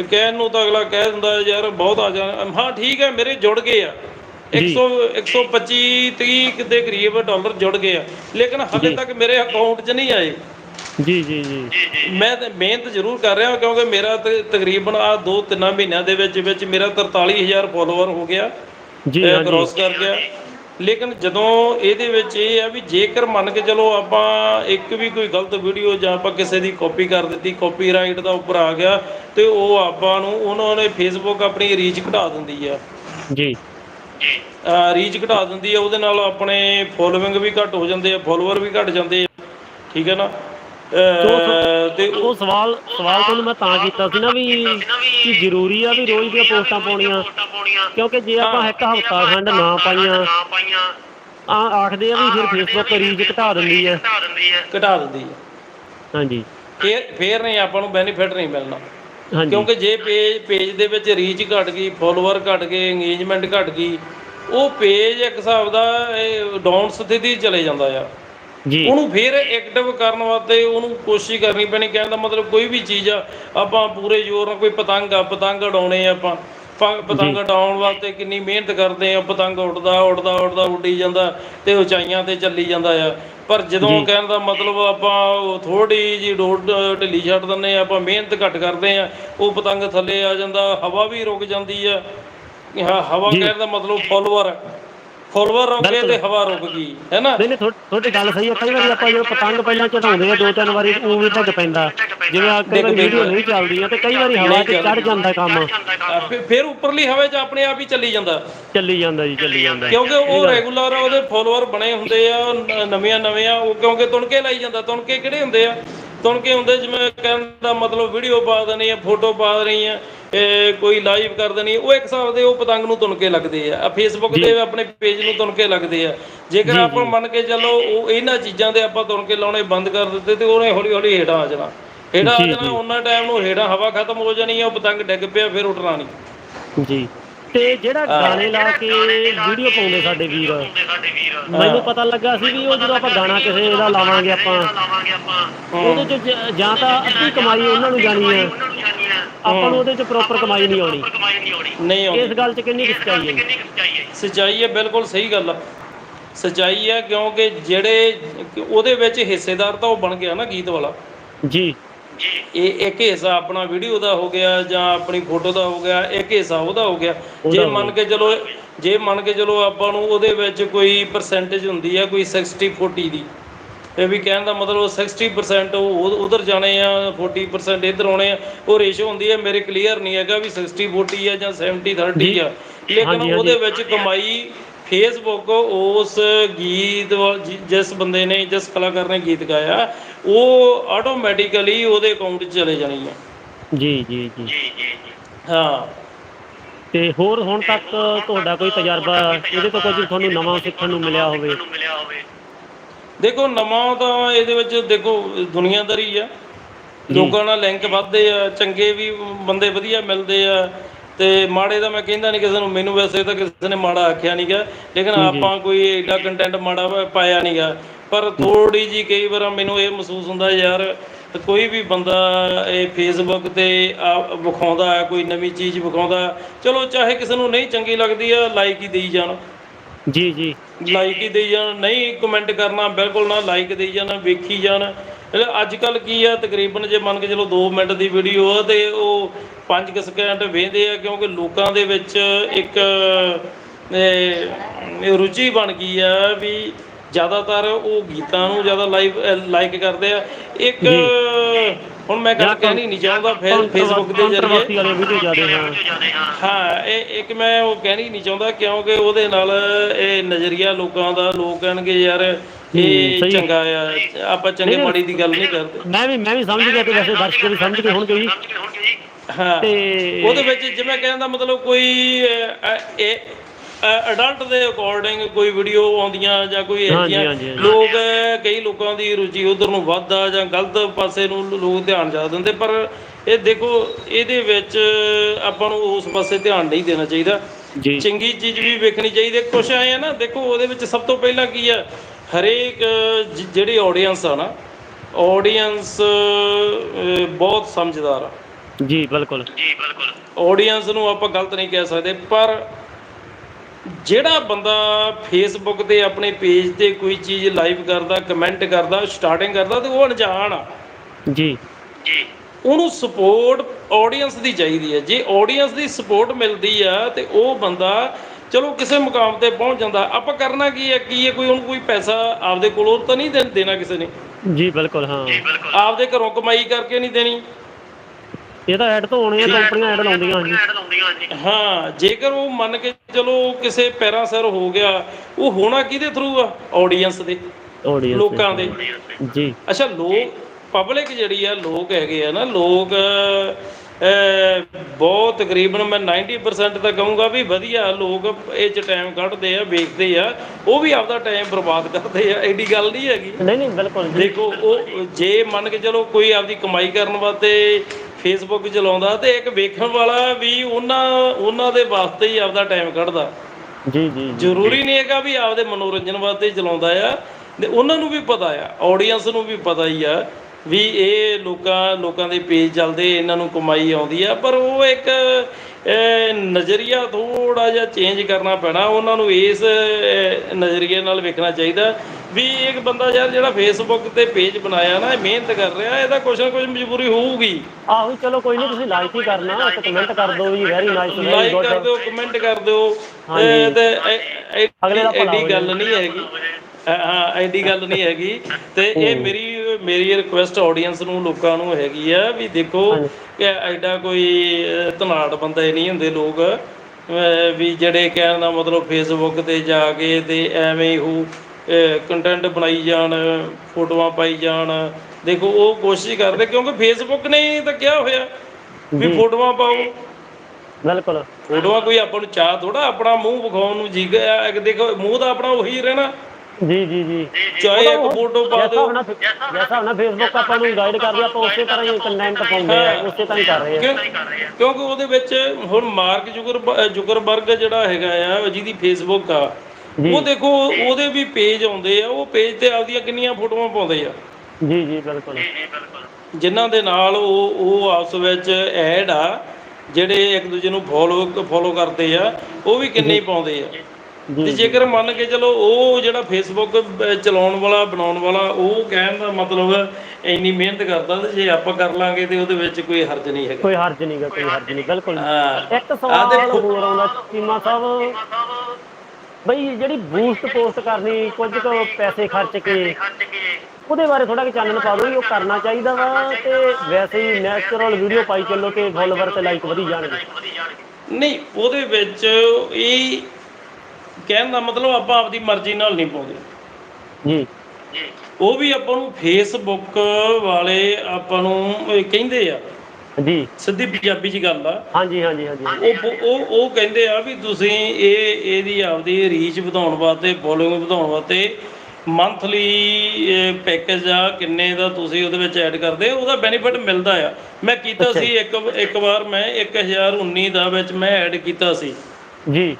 B: ਕਹਿਣ ਨੂੰ ਤਾਂ ਅਗਲਾ ਕਹਿ ਦਿੰਦਾ ਯਾਰ ਬਹੁਤ ਆ ਜਾ ਹਾਂ ਠੀਕ ਹੈ ਮੇਰੇ ਜੁੜ ਗਏ ਆ। 100 125 30 ਦੇ ਕਰੀਬ ਡਾਲਰ ਜੁੜ ਗਏ ਆ। ਲੇਕਿਨ ਹਾਲੇ ਤੱਕ ਮੇਰੇ ਅਕਾਊਂਟ 'ਚ ਨਹੀਂ ਆਏ।
A: ਜੀ ਜੀ ਜੀ।
B: ਮੈਂ ਤੇ ਮਿਹਨਤ ਜ਼ਰੂਰ ਕਰ ਰਿਹਾ ਕਿਉਂਕਿ ਮੇਰਾ ਤਕਰੀਬਨ ਆ 2-3 ਮਹੀਨਿਆਂ ਦੇ ਵਿੱਚ ਵਿੱਚ ਮੇਰਾ 43000 ਫੋਲੋਅਰ ਹੋ ਗਿਆ।
A: ਜੀ ਹਾਂਜੀ
B: ਕ੍ਰੋਸ ਕਰ ਗਿਆ। ਲੇਕਿਨ ਜਦੋਂ ਇਹਦੇ ਵਿੱਚ ਇਹ ਆ ਵੀ ਜੇਕਰ ਮੰਨ ਕੇ ਚਲੋ ਆਪਾਂ ਇੱਕ ਵੀ ਕੋਈ ਗਲਤ ਵੀਡੀਓ ਜਾਂ ਆਪਾਂ ਕਿਸੇ ਦੀ ਕਾਪੀ ਕਰ ਦਿੱਤੀ ਕਾਪੀਰਾਈਟ ਦਾ ਉੱਪਰ ਆ ਗਿਆ ਤੇ ਉਹ ਆਪਾਂ ਨੂੰ ਉਹਨਾਂ ਨੇ ਫੇਸਬੁੱਕ ਆਪਣੀ ਰੀਚ ਘਟਾ ਦਿੰਦੀ ਆ।
A: ਜੀ।
B: ਰੀਚ ਘਟਾ ਦਿੰਦੀ ਆ ਉਹਦੇ ਨਾਲ ਆਪਣੇ ਫੋਲੋਇੰਗ ਵੀ ਘੱਟ ਹੋ ਜਾਂਦੇ ਆ ਫੋਲੋਅਰ ਵੀ ਘਟ ਜਾਂਦੇ ਆ। ਠੀਕ ਹੈ ਨਾ? ਤੇ
A: ਉਹ ਸਵਾਲ ਸਵਾਲ ਤੁਹਾਨੂੰ ਮੈਂ ਤਾਂ ਕੀਤਾ ਸੀ ਨਾ ਵੀ ਕਿ ਜ਼ਰੂਰੀ ਆ ਵੀ ਰੋਜ਼ ਦੀਆਂ ਪੋਸਟਾਂ ਪਾਉਣੀਆਂ। ਕਿਉਂਕਿ ਜੇ ਆਪਾਂ ਇੱਕ ਹਫ਼ਤਾ ਖੰਡ ਨਾ ਪਾਈਆਂ ਆ ਆਖਦੇ ਆ ਵੀ ਫਿਰ ਫੇਸਬੁੱਕ ਰੀਚ ਘਟਾ ਦਿੰਦੀ ਹੈ
B: ਘਟਾ ਦਿੰਦੀ ਆ।
A: ਹਾਂਜੀ।
B: ਫੇਰ ਫੇਰ ਨਹੀਂ ਆਪਾਂ ਨੂੰ ਬੈਨੀਫਿਟ ਨਹੀਂ ਮਿਲਣਾ। ਕਿਉਂਕਿ ਜੇ ਪੇਜ ਪੇਜ ਦੇ ਵਿੱਚ ਰੀਚ ਘਟ ਗਈ ਫੋਲੋਅਰ ਘਟ ਗਏ ਇੰਗੇਜਮੈਂਟ ਘਟ ਗਈ ਉਹ ਪੇਜ ਇੱਕ ਹਿਸਾਬ ਦਾ ਡਾਊਨ ਸਥਿਤੀ ਚਲੇ ਜਾਂਦਾ ਆ।
A: ਜੀ।
B: ਉਹਨੂੰ ਫਿਰ ਐਕਟਿਵ ਕਰਨ ਵਾਸਤੇ ਉਹਨੂੰ ਕੋਸ਼ਿਸ਼ ਕਰਨੀ ਪੈਣੀ ਕਹਿਣ ਦਾ ਮਤਲਬ ਕੋਈ ਵੀ ਚੀਜ਼ ਆ ਆਪਾਂ ਪੂਰੇ ਜ਼ੋਰ ਨਾਲ ਕੋਈ ਪਤੰਗ ਆ ਪਤੰਗ ਉਡਾਉਣੇ ਆ ਆਪਾਂ। ਪਤੰਗ ਉਡਾਉਣ ਵਾਸਤੇ ਕਿੰਨੀ ਮਿਹਨਤ ਕਰਦੇ ਆ ਪਤੰਗ ਉੱਡਦਾ ਉੱਡਦਾ ਉੱਡਦਾ ਉੱਡੀ ਜਾਂਦਾ ਤੇ ਉਚਾਈਆਂ ਤੇ ਚੱਲੀ ਜਾਂਦਾ ਆ। ਪਰ ਜਦੋਂ ਕਹਿਣ ਦਾ ਮਤਲਬ ਆਪਾਂ ਥੋੜੀ ਜੀ ਡੋਡ ਢਿੱਲੀ ਛੱਡ ਦਿੰਦੇ ਆ ਆਪਾਂ ਮਿਹਨਤ ਘੱਟ ਕਰਦੇ ਆ ਉਹ ਪਤੰਗ ਥੱਲੇ ਆ ਜਾਂਦਾ ਹਵਾ ਵੀ ਰੁਕ ਜਾਂਦੀ ਆ। ਹਵਾ ਕਹਿਣ ਦਾ ਮਤਲਬ ਫੋਲੋਅਰ ਫੋਲੋਅਰ ਰੁਕ ਗਏ ਤੇ ਹਵਾ ਰੁਕ ਗਈ ਹੈ ਨਾ?
A: ਨਹੀਂ ਨਹੀਂ ਤੁਹਾ- ਤੁਹਾਡੀ ਗੱਲ ਸਹੀ ਹੈ। ਕਈ ਵਾਰੀ ਆਪਾਂ ਜਦੋਂ ਪਤੰਗ ਪਹਿਲਾਂ ਚੜਾਉਂਦੇ ਆ ਦੋ ਤਿੰਨ ਵਾਰੀ ਉਹ ਵੀ ਡਿੱਗ ਪੈਂਦਾ। ਜਿਵੇਂ ਆ ਕਈ ਵਾਰੀ ਵੀਡੀਓ ਨਹੀਂ ਚੱਲਦੀਆਂ ਤੇ ਕਈ ਵਾਰੀ ਹਵਾ 'ਚ ਚੜ ਜਾਂਦਾ ਕੰਮ।
B: ਫਿਰ- ਉੱਪਰਲੀ ਹਵਾ 'ਚ ਆਪਣੇ ਆਪ ਹੀ ਚੱਲੀ ਜਾਂਦਾ।
A: ਚੱਲੀ ਜਾਂਦਾ ਜੀ ਚੱਲੀ ਜਾਂਦਾ
B: ਕਿਉਂਕਿ ਉਹ ਰੈਗੂਲਰ ਉਹਦੇ ਫੋਲੋਅਰ ਬਣੇ ਹੁੰਦੇ ਆ ਨਵੀਆਂ ਨਵੀਆਂ ਉਹ ਕਿਉਂਕਿ ਤੁਣਕੇ ਲਾਈ ਜਾਂਦਾ ਤੁਣਕੇ ਕਿਹੜੇ ਹੁੰਦੇ ਆ? ਤੁਣਕੇ ਹੁੰਦੇ ਜਿਵੇਂ ਕਹਿਣ ਦਾ ਮਤਲਬ ਵੀਡੀਓ ਪਾ ਦੇਣੀ ਆ ਫੋਟੋ ਪਾ ਦੇਣੀ ਆ। ਕੋਈ ਲਾਈਵ ਕਰ ਦੇਣੀ ਉਹ ਇੱਕ ਹਿਸਾਬ ਦੇ ਉਹ ਪਤੰਗ ਨੂੰ ਤੁਣਕੇ ਲੱਗਦੇ ਆ। ਫੇਸਬੁੱਕ ਤੇ ਆਪਣੇ ਪੇਜ ਨੂੰ ਤੁਣਕੇ ਲੱਗਦੇ ਆ। ਜੇਕਰ ਆਪਾਂ ਮੰਨ ਕੇ ਚੱਲੋ ਉਹ ਇਹਨਾਂ ਚੀਜ਼ਾਂ ਦੇ ਆਪਾਂ ਤੁਣਕੇ ਲਾਉਣੇ ਬੰਦ ਕਰ ਦਿੱਤੇ ਤੇ ਉਹਨੇ ਹੌਲੀ ਹੌਲੀ ਹੇਠਾਂ ਆ ਜਾਣਾ। ਹੇਠਾਂ ਆ ਜਾਣਾ ਉਹਨਾਂ ਟਾਈਮ ਨੂੰ ਹੇਠਾਂ ਹਵਾ ਖਤਮ ਹੋ ਜਾਣੀ ਆ ਉਹ ਪਤੰਗ ਡਿੱਗ ਪਿਆ ਫਿਰ ਉੱਠਣਾ ਨਹੀਂ।
A: ਜੀ। ਤੇ ਜਿਹੜਾ ਗਾਣੇ ਲਾ ਕੇ ਵੀਡੀਓ ਪਾਉਂਦੇ ਸਾਡੇ ਵੀਰ। ਮੈਨੂੰ ਪਤਾ ਲੱਗਾ ਸੀ ਵੀ ਉਹ ਜਦੋਂ ਆਪਾਂ ਗਾਣਾ ਕਿਸੇ ਦਾ ਲਾਵਾਂਗੇ ਆਪਾਂ ਉਹਦੇ ਚ ਜ- ਜਾਂ ਤਾਂ ਅੱਧੀ ਕਮਾਈ ਉਹਨਾਂ ਨੂੰ ਜਾਣੀ ਹੈ ਆਪਾਂ ਨੂੰ ਉਹਦੇ ਚ ਪ੍ਰੋਪਰ ਕਮਾਈ ਨਹੀਂ ਆਉਣੀ।
B: ਨਹੀਂ ਆਉਂਦੀ
A: ਇਸ ਗੱਲ 'ਚ ਕਿੰਨੀ ਸੱਚਾਈ ਹੈ?
B: ਸਚਾਈ ਹੈ ਬਿਲਕੁਲ ਸਹੀ ਗੱਲ ਆ। ਸਚਾਈ ਹੈ ਕਿਉਂਕਿ ਜਿਹੜੇ ਉਹਦੇ ਵਿੱਚ ਹਿੱਸੇਦਾਰ ਤਾਂ ਉਹ ਬਣ ਗਿਆ ਨਾ ਗੀਤ ਵਾਲਾ।
A: ਜੀ।
B: ਇਹ ਇੱਕ ਹਿੱਸਾ ਆਪਣਾ ਵੀਡੀਓ ਦਾ ਹੋ ਗਿਆ ਜਾਂ ਆਪਣੀ ਫੋਟੋ ਦਾ ਹੋ ਗਿਆ ਇੱਕ ਹਿੱਸਾ ਉਹਦਾ ਹੋ ਗਿਆ। ਜੇ ਮੰਨ ਕੇ ਚਲੋ ਜੇ ਮੰਨ ਕੇ ਚਲੋ ਆਪਾਂ ਨੂੰ ਉਹਦੇ ਵਿੱਚ ਕੋਈ ਪਰਸੈਂਟੇਜ ਹੁੰਦੀ ਹੈ ਕੋਈ 60 40 ਦੀ। ਇਹ ਵੀ ਕਹਿਣ ਦਾ ਮਤਲਬ 60% ਉਹ ਉਧਰ ਜਾਣੇ ਆ 40% ਇੱਧਰ ਆਉਣੇ ਆ ਉਹ ਰੇਸ਼ੋ ਹੁੰਦੀ ਹੈ ਮੇਰੇ ਕਲੀਅਰ ਨਹੀਂ ਹੈਗਾ ਵੀ 60 40 ਆ ਜਾਂ 70 30 ਆ। ਲੇਕਿਨ ਉਹਦੇ ਵਿੱਚ ਕਮਾਈ ਫੇਸਬੁੱਕ ਉਸ ਗੀਤ ਜਿਸ ਬੰਦੇ ਨੇ ਜਿਸ ਕਲਾਕਾਰ ਨੇ ਗੀਤ ਗਾਇਆ ਉਹ ਆਟੋਮੈਟਿਕਲੀ ਉਹਦੇ ਅਕਾਊਂਟ 'ਚ ਚਲੇ ਜਾਣੀ ਆ।
A: ਜੀ ਜੀ ਜੀ।
B: ਹਾਂ।
A: ਤੇ ਹੋਰ ਹੁਣ ਤੱਕ ਤੁਹਾਡਾ ਕੋਈ ਤਜਰਬਾ ਇਹਦੇ ਤੋਂ ਕੁਝ ਤੁਹਾਨੂੰ ਨਵਾਂ ਸਿੱਖਣ ਨੂੰ ਮਿਲਿਆ ਹੋਵੇ।
B: ਦੇਖੋ ਨਵਾਂ ਤਾਂ ਇਹਦੇ ਵਿੱਚ ਦੇਖੋ ਦੁਨੀਆਦਾਰੀ ਆ। ਲੋਕਾਂ ਨਾਲ ਲਿੰਕ ਵੱਧਦੇ ਆ ਚੰਗੇ ਵੀ ਬੰਦੇ ਵਧੀਆ ਮਿਲਦੇ ਆ। ਤੇ ਮਾੜੇ ਦਾ ਮੈਂ ਕਹਿੰਦਾ ਨਹੀਂ ਕਿਸੇ ਨੂੰ ਮੈਨੂੰ ਵੈਸੇ ਤਾਂ ਕਿਸੇ ਨੇ ਮਾੜਾ ਆਖਿਆ ਨਹੀਂਗਾ ਲੇਕਿਨ ਆਪਾਂ ਕੋਈ ਏਡਾ ਕੰਟੈਂਟ ਮਾੜਾ ਪਾਇਆ ਨਹੀਂਗਾ ਪਰ ਥੋੜੀ ਜੀ ਕਈ ਵਾਰ ਮੈਨੂੰ ਇਹ ਮਹਿਸੂਸ ਹੁੰਦਾ ਯਾਰ ਕੋਈ ਵੀ ਬੰਦਾ ਇਹ ਫੇਸਬੁੱਕ ਤੇ ਵਿਖਾਉਂਦਾ ਕੋਈ ਨਵੀਂ ਚੀਜ਼ ਵਿਖਾਉਂਦਾ ਚਲੋ ਚਾਹੇ ਕਿਸੇ ਨੂੰ ਨਹੀਂ ਚੰਗੀ ਲੱਗਦੀ ਆ ਲਾਈਕ ਹੀ ਦੇਈ ਜਾਣ।
A: ਜੀ ਜੀ।
B: ਲਾਈਕ ਹੀ ਦੇਈ ਜਾਣ ਨਹੀਂ ਕਮੈਂਟ ਕਰਨਾ ਬਿਲਕੁਲ ਨਾ ਲਾਈਕ ਦੇਈ ਜਾਣਾ ਵੇਖੀ ਜਾਣ। ਅੱਜ ਕੱਲ ਕੀ ਆ ਤਕਰੀਬਨ ਜੇ ਮੰਨ ਕੇ ਚਲੋ 2 ਮਿੰਟ ਦੀ ਵੀਡੀਓ ਆ ਤੇ ਉਹ 5 ਸਕਿੰਟ ਵੇਖਦੇ ਆ ਕਿਉਂਕਿ ਲੋਕਾਂ ਦੇ ਵਿੱਚ ਇੱਕ ਰੁਚੀ ਬਣ ਗਈ ਆ ਵੀ ਜ਼ਿਆਦਾਤਰ ਉਹ ਗੀਤਾਂ ਨੂੰ ਜ਼ਿਆਦਾ ਲਾਈਵ ਲਾਈਕ ਕਰਦੇ ਆ। ਇੱਕ ਹੁਣ ਮੈਂ ਗੱਲ ਕਹਿਣੀ ਨਹੀਂ ਚਾਹੁੰਦਾ ਫੇ- ਫੇਸਬੁੱਕ ਦੇ ਜ਼ਰੀਏ।
A: ਵਾਲੇ ਵੀਡੀਓ ਜ਼ਿਆਦੇ ਹਾਂ
B: ਹਾਂ ਇਹ ਇੱਕ ਮੈਂ ਉਹ ਕਹਿਣੀ ਨਹੀਂ ਚਾਹੁੰਦਾ ਕਿਉਂਕਿ ਉਹਦੇ ਨਾਲ ਇਹ ਨਜ਼ਰੀਆ ਲੋਕਾਂ ਦਾ ਲੋਕ ਕਹਿਣਗੇ ਯਾਰ ਇਹ। ਚੰਗਾ ਆ ਆਪਾਂ ਚੰਗੇ ਮਾੜੀ ਦੀ ਗੱਲ ਨਹੀਂ ਕਰਦੇ।
A: ਮੈਂ ਵੀ ਮੈਂ ਵੀ ਸਮਝ ਗਿਆ ਤੇ ਵੈਸੇ ਦਰਸ਼ਕ ਵੀ ਸਮਝ ਗਏ ਹੋਣਗੇ ਜੀ।
B: ਹਾਂ
A: ਤੇ
B: ਉਹਦੇ ਵਿੱਚ ਜਿਵੇਂ ਕਹਿਣ ਦਾ ਮਤਲਬ ਕੋਈ ਇਹ ਅਡਲਟ ਦੇ ਅਕੋਰਡਿੰਗ ਕੋਈ ਵੀਡੀਓ ਆਉਂਦੀਆਂ ਜਾਂ ਕੋਈ
A: ਐਸੀਆਂ
B: ਲੋਕ ਕਈ ਲੋਕਾਂ ਦੀ ਰੁਚੀ ਉਧਰ ਨੂੰ ਵੱਧਦਾ ਜਾਂ ਗਲਤ ਪਾਸੇ ਨੂੰ ਲੋਕ ਧਿਆਨ ਜਾ ਦਿੰਦੇ ਪਰ ਇਹ ਦੇਖੋ ਇਹਦੇ ਵਿੱਚ ਆਪਾਂ ਨੂੰ ਉਸ ਪਾਸੇ ਧਿਆਨ ਨਹੀਂ ਦੇਣਾ ਚਾਹੀਦਾ। ਚੰਗੀ ਚੀਜ਼ ਵੀ ਵੇਖਣੀ ਚਾਹੀਦੀ ਕੁਛ ਆਏ ਆ ਨਾ ਦੇਖੋ ਉਹਦੇ ਵਿੱਚ ਸਭ ਤੋਂ ਪਹਿਲਾਂ ਕੀ ਆ ਹਰੇਕ ਜਿਹੜੀ ਆਡੀਅנס ਆ ਨਾ ਆਡੀਅנס ਬਹੁਤ ਸਮਝਦਾਰ ਆ।
A: ਜੀ ਬਿਲਕੁਲ। ਜੀ ਬਿਲਕੁਲ।
B: ਆਡੀਅנס ਨੂੰ ਆਪਾਂ ਗਲਤ ਨਹੀਂ ਕਹਿ ਸਕਦੇ ਪਰ ਜਿਹੜਾ ਬੰਦਾ ਫੇਸਬੁੱਕ ਤੇ ਆਪਣੇ ਪੇਜ ਤੇ ਕੋਈ ਚੀਜ਼ ਲਾਈਵ ਕਰਦਾ ਕਮੈਂਟ ਕਰਦਾ ਸਟਾਰਟਿੰਗ ਕਰਦਾ ਤੇ ਉਹ ਅਣਜਾਣ ਆ।
A: ਜੀ। ਜੀ।
B: ਉਹਨੂੰ ਸਪੋਰਟ ਆਡੀਅנס ਦੀ ਚਾਹੀਦੀ ਹੈ। ਜੇ ਆਡੀਅנס ਦੀ ਸਪੋਰਟ ਮਿਲਦੀ ਆ ਤੇ ਉਹ ਬੰਦਾ ਚਲੋ ਕਿਸੇ ਮੁਕਾਮ ਤੇ ਪਹੁੰਚ ਜਾਂਦਾ। ਆਪਾਂ ਕਰਨਾ ਕੀ ਹੈ? ਕੀ ਹੈ ਕੋਈ ਉਹਨੂੰ ਕੋਈ ਪੈਸਾ ਆਪਦੇ ਕੋਲੋਂ ਤਾਂ ਨਹੀਂ ਦੇਣਾ ਕਿਸੇ ਨੇ?
A: ਜੀ ਬਿਲਕੁਲ ਹਾਂ। ਜੀ ਬਿਲਕੁਲ।
B: ਆਪਦੇ ਘਰੋਂ ਕਮਾਈ ਕਰਕੇ ਨਹੀਂ ਦੇਣੀ।
A: ਇਹ ਤਾਂ ਐਡ ਤੋਂ ਆਉਣੇ ਆ ਕੰਪਨੀਆਂ ਐਡ ਲਾਉਂਦੀਆਂ ਹਾਂਜੀ
B: ਹਾਂ ਜੇਕਰ ਉਹ ਮੰਨ ਕੇ ਚਲੋ ਕਿਸੇ ਪੈਰਾ ਸਰ ਹੋ ਗਿਆ ਉਹ ਹੋਣਾ ਕਿਹਦੇ ਥਰੂ ਆ? ਆਡੀਅנס ਦੇ ਲੋਕਾਂ ਦੇ।
A: ਜੀ।
B: ਅੱਛਾ ਲੋਕ ਪਬਲਿਕ ਜਿਹੜੀ ਆ ਲੋਕ ਹੈਗੇ ਆ ਨਾ ਲੋਕ ਬਹੁਤ ਤਕਰੀਬਨ ਮੈਂ 90% ਤਾਂ ਕਹੂੰਗਾ ਵੀ ਵਧੀਆ ਲੋਕ ਇਹ ਚ ਟਾਈਮ ਕੱਢਦੇ ਆ ਵੇਖਦੇ ਆ। ਉਹ ਵੀ ਆਪਦਾ ਟਾਈਮ ਬਰਬਾਦ ਕਰਦੇ ਆ ਐਡੀ ਗੱਲ ਨਹੀਂ ਹੈਗੀ।
A: ਨਹੀਂ ਨਹੀਂ ਬਿਲਕੁਲ।
B: ਦੇਖੋ ਉਹ ਜੇ ਮੰਨ ਕੇ ਚਲੋ ਕੋਈ ਆਪਦੀ ਕਮਾਈ ਕਰਨ ਵਾਸਤੇ ਫੇਸਬੁੱਕ ਚਲਾਉਂਦਾ ਤੇ ਇੱਕ ਵੇਖਣ ਵਾਲਾ ਵੀ ਉਹਨਾਂ ਉਹਨਾਂ ਦੇ ਵਾਸਤੇ ਹੀ ਆਪਦਾ ਟਾਈਮ ਕੱਢਦਾ।
A: ਜੀ ਜੀ
B: ਜ਼ਰੂਰੀ ਨਹੀਂ ਹੈਗਾ ਵੀ ਆਪਦੇ ਮਨੋਰੰਜਨ ਵਾਸਤੇ ਚਲਾਉਂਦਾ ਆ। ਤੇ ਉਹਨਾਂ ਨੂੰ ਵੀ ਪਤਾ ਆ ਆਡੀਅנס ਨੂੰ ਵੀ ਪਤਾ ਹੀ ਆ ਵੀ ਇਹ ਲੋਕਾਂ ਲੋਕਾਂ ਦੇ ਪੇਜ ਚੱਲਦੇ ਇਹਨਾਂ ਨੂੰ ਕਮਾਈ ਆਉਂਦੀ ਆ ਪਰ ਉਹ ਇੱਕ ਨਜ਼ਰੀਆ ਥੋੜਾ ਜਿਹਾ ਚੇਂਜ ਕਰਨਾ ਪੈਣਾ ਉਹਨਾਂ ਨੂੰ ਇਸ ਨਜ਼ਰੀਏ ਨਾਲ ਵੇਖਣਾ ਚਾਹੀਦਾ ਵੀ ਇੱਕ ਬੰਦਾ ਯਾਰ ਜਿਹੜਾ ਫੇਸਬੁੱਕ ਤੇ ਪੇਜ ਬਣਾਇਆ ਨਾ ਇਹ ਮਿਹਨਤ ਕਰ ਰਿਹਾ ਇਹਦਾ ਕੁਛ ਨਾ ਕੁਛ ਮਜਬੂਰੀ ਹੋਊਗੀ।
A: ਆਹੋ ਚਲੋ ਕੋਈ ਨਹੀਂ ਤੁਸੀਂ ਲਾਈਕ ਹੀ ਕਰਨਾ ਇੱਕ ਕਮੈਂਟ ਕਰ ਦਿਓ ਵੀ ਵੈਰੀ ਨਾਈਸ
B: ਲਾਈਕ ਕਰ ਦਿਓ ਕਮੈਂਟ ਕਰ ਦਿਓ। ਤੇ
A: ਅਗਲੇ ਦਾ ਭਲਾ
B: ਗੱਲ ਨਹੀਂ ਹੈਗੀ। ਹਾਂ ਐਡੀ ਗੱਲ ਨਹੀਂ ਹੈਗੀ। ਤੇ ਇਹ ਮੇਰੀ ਮੇਰੀ ਰਿਕੁਐਸਟ ਆਡੀਅנס ਨੂੰ ਲੋਕਾਂ ਨੂੰ ਹੈਗੀ ਆ ਵੀ ਦੇਖੋ ਕਿ ਐਡਾ ਕੋਈ ਧਨਾੜ ਬੰਦੇ ਨਹੀਂ ਹੁੰਦੇ ਲੋਕ ਵੀ ਜਿਹੜੇ ਕਹਿਣ ਦਾ ਮਤਲਬ ਫੇਸਬੁੱਕ ਤੇ ਜਾ ਕੇ ਤੇ ਐਵੇਂ ਉਹ ਕੰਟੈਂਟ ਬਣਾਈ ਜਾਣ ਫੋਟੋਆਂ ਪਾਈ ਜਾਣ। ਦੇਖੋ ਉਹ ਕੋਸ਼ਿਸ਼ ਕਰਦੇ ਕਿਉਂਕਿ ਫੇਸਬੁੱਕ ਨੇ ਹੀ ਤਾਂ ਕਿਹਾ ਹੋਇਆ ਵੀ ਫੋਟੋਆਂ ਪਾਓ।
A: ਬਿਲਕੁਲ।
B: ਫੋਟੋਆਂ ਕੋਈ ਆਪਾਂ ਨੂੰ ਚਾਹ ਥੋੜਾ ਆਪਣਾ ਮੂੰਹ ਵਿਖਾਉਣ ਨੂੰ ਜੀ ਗਿਆ ਇੱਕ ਦੇਖੋ ਮੂੰਹ ਤਾਂ ਆਪਣਾ ਉਹੀ ਰਹਿਣਾ।
A: ਜੀ ਜੀ ਜੀ।
B: ਚਾਹੇ ਇੱਕ ਫੋਟੋ ਪਾ ਦਿਓ।
A: ਜੈਸਾ ਹੋਣਾ ਫੇਸਬੁੱਕ ਆਪਾਂ ਨੂੰ ਗਾਈਡ ਕਰਦੀ ਆਪਾਂ ਉਸੇ ਤਰ੍ਹਾਂ ਹੀ ਕੰਟੈਂਟ ਪਾਉਂਦੇ ਆ ਉਸੇ ਤਰ੍ਹਾਂ ਹੀ ਕਰ ਰਹੇ ਆ।
B: ਕਿਉਂ- ਕਿਉਂਕਿ ਉਹਦੇ ਵਿੱਚ ਹੁਣ ਮਾਰਕ ਜੁਗਰ ਜੁਗਰਬਰਗ ਜਿਹੜਾ ਹੈਗਾ ਆ ਜਿਹਦੀ ਫੇਸਬੁੱਕ ਆ ਉਹ ਦੇਖੋ ਉਹਦੇ ਵੀ ਪੇਜ ਆਉਂਦੇ ਆ ਉਹ ਪੇਜ ਤੇ ਆਪਦੀਆਂ ਕਿੰਨੀਆਂ ਫੋਟੋਆਂ ਪਾਉਂਦੇ ਆ।
A: ਜੀ ਜੀ ਬਿਲਕੁਲ।
B: ਜਿਨ੍ਹਾਂ ਦੇ ਨਾਲ ਉਹ ਉਹ ਆਪਸ ਵਿੱਚ ਐਡ ਆ ਜਿਹੜੇ ਇੱਕ ਦੂਜੇ ਨੂੰ ਫੋਲੋ ਫੋਲੋ ਕਰਦੇ ਆ ਉਹ ਵੀ ਕਿੰਨੇ ਹੀ ਪਾਉਂਦੇ ਆ। ਤੇ ਜੇਕਰ ਮੰਨ ਕੇ ਚਲੋ ਉਹ ਜਿਹੜਾ ਫੇਸਬੁੱਕ ਚਲਾਉਣ ਵਾਲਾ ਬਣਾਉਣ ਵਾਲਾ ਉਹ ਕਹਿਣ ਦਾ ਮਤਲਬ ਇੰਨੀ ਮਿਹਨਤ ਕਰਦਾ ਤੇ ਜੇ ਆਪਾਂ ਕਰ ਲਾਂਗੇ ਤੇ ਉਹਦੇ ਵਿੱਚ ਕੋਈ ਹਰਜ ਨਹੀਂ ਹੈਗਾ।
A: ਕੋਈ ਹਰਜ ਨਹੀਂਗਾ ਕੋਈ ਹਰਜ ਨਹੀਂ ਬਿਲਕੁਲ ਇੱਕ ਸਵਾਲ ਹੋਰ ਆਉਂਦਾ ਚੀਮਾ ਸਾਹਿਬ ਬਈ ਜਿਹੜੀ ਬੂਸਟ ਪੋਸਟ ਕਰਨੀ ਕੁਝ ਕੁ ਪੈਸੇ ਖਰਚ ਕੇ ਉਹਦੇ ਬਾਰੇ ਥੋੜਾ ਕਿ ਚਾਨਣ ਪਾ ਦਿਓ ਉਹ ਕਰਨਾ ਚਾਹੀਦਾ ਵਾ ਤੇ ਵੈਸੇ ਹੀ ਨੈਚੁਰਲ ਵੀਡੀਓ ਪਾਈ ਚੱਲੋ ਤੇ ਫੋਲੋਵਰ ਤੇ ਲਾਈਕ ਵਧੀ ਜਾਣਗੇ।
B: ਨਹੀਂ ਉਹਦੇ ਵਿੱਚ ਇਹ ਕਹਿਣ ਦਾ ਮਤਲਬ ਆਪਾਂ ਆਪਦੀ ਮਰਜ਼ੀ ਨਾਲ ਨਹੀਂ ਪਾਉਂਦੇ।
A: ਜੀ
B: ਉਹ ਵੀ ਆਪਾਂ ਨੂੰ ਫੇਸਬੁੱਕ ਵਾਲੇ ਆਪਾਂ ਨੂੰ ਕਹਿੰਦੇ ਆ।
A: ਜੀ।
B: ਸਿੱਧੀ ਪੰਜਾਬੀ ਚ ਗੱਲ ਆ।
A: ਹਾਂਜੀ ਹਾਂਜੀ ਹਾਂਜੀ।
B: ਉਹ ਉਹ ਉਹ ਕਹਿੰਦੇ ਆ ਵੀ ਤੁਸੀਂ ਇਹ ਇਹਦੀ ਆਪਦੀ ਰੀਚ ਵਧਾਉਣ ਵਾਸਤੇ ਫੋਲੋਇੰਗ ਵਧਾਉਣ ਵਾਸਤੇ ਮੰਥਲੀ ਪੈਕੇਜ ਆ ਕਿੰਨੇ ਦਾ ਤੁਸੀਂ ਉਹਦੇ ਵਿੱਚ ਐਡ ਕਰਦੇ ਉਹਦਾ ਬੈਨੀਫਿਟ ਮਿਲਦਾ ਆ। ਮੈਂ ਕੀਤਾ ਸੀ ਇੱਕ ਇੱਕ ਵਾਰ ਮੈਂ 1019 ਦਾ ਵਿੱਚ ਮੈਂ ਐਡ ਕੀਤਾ ਸੀ।
A: ਜੀ।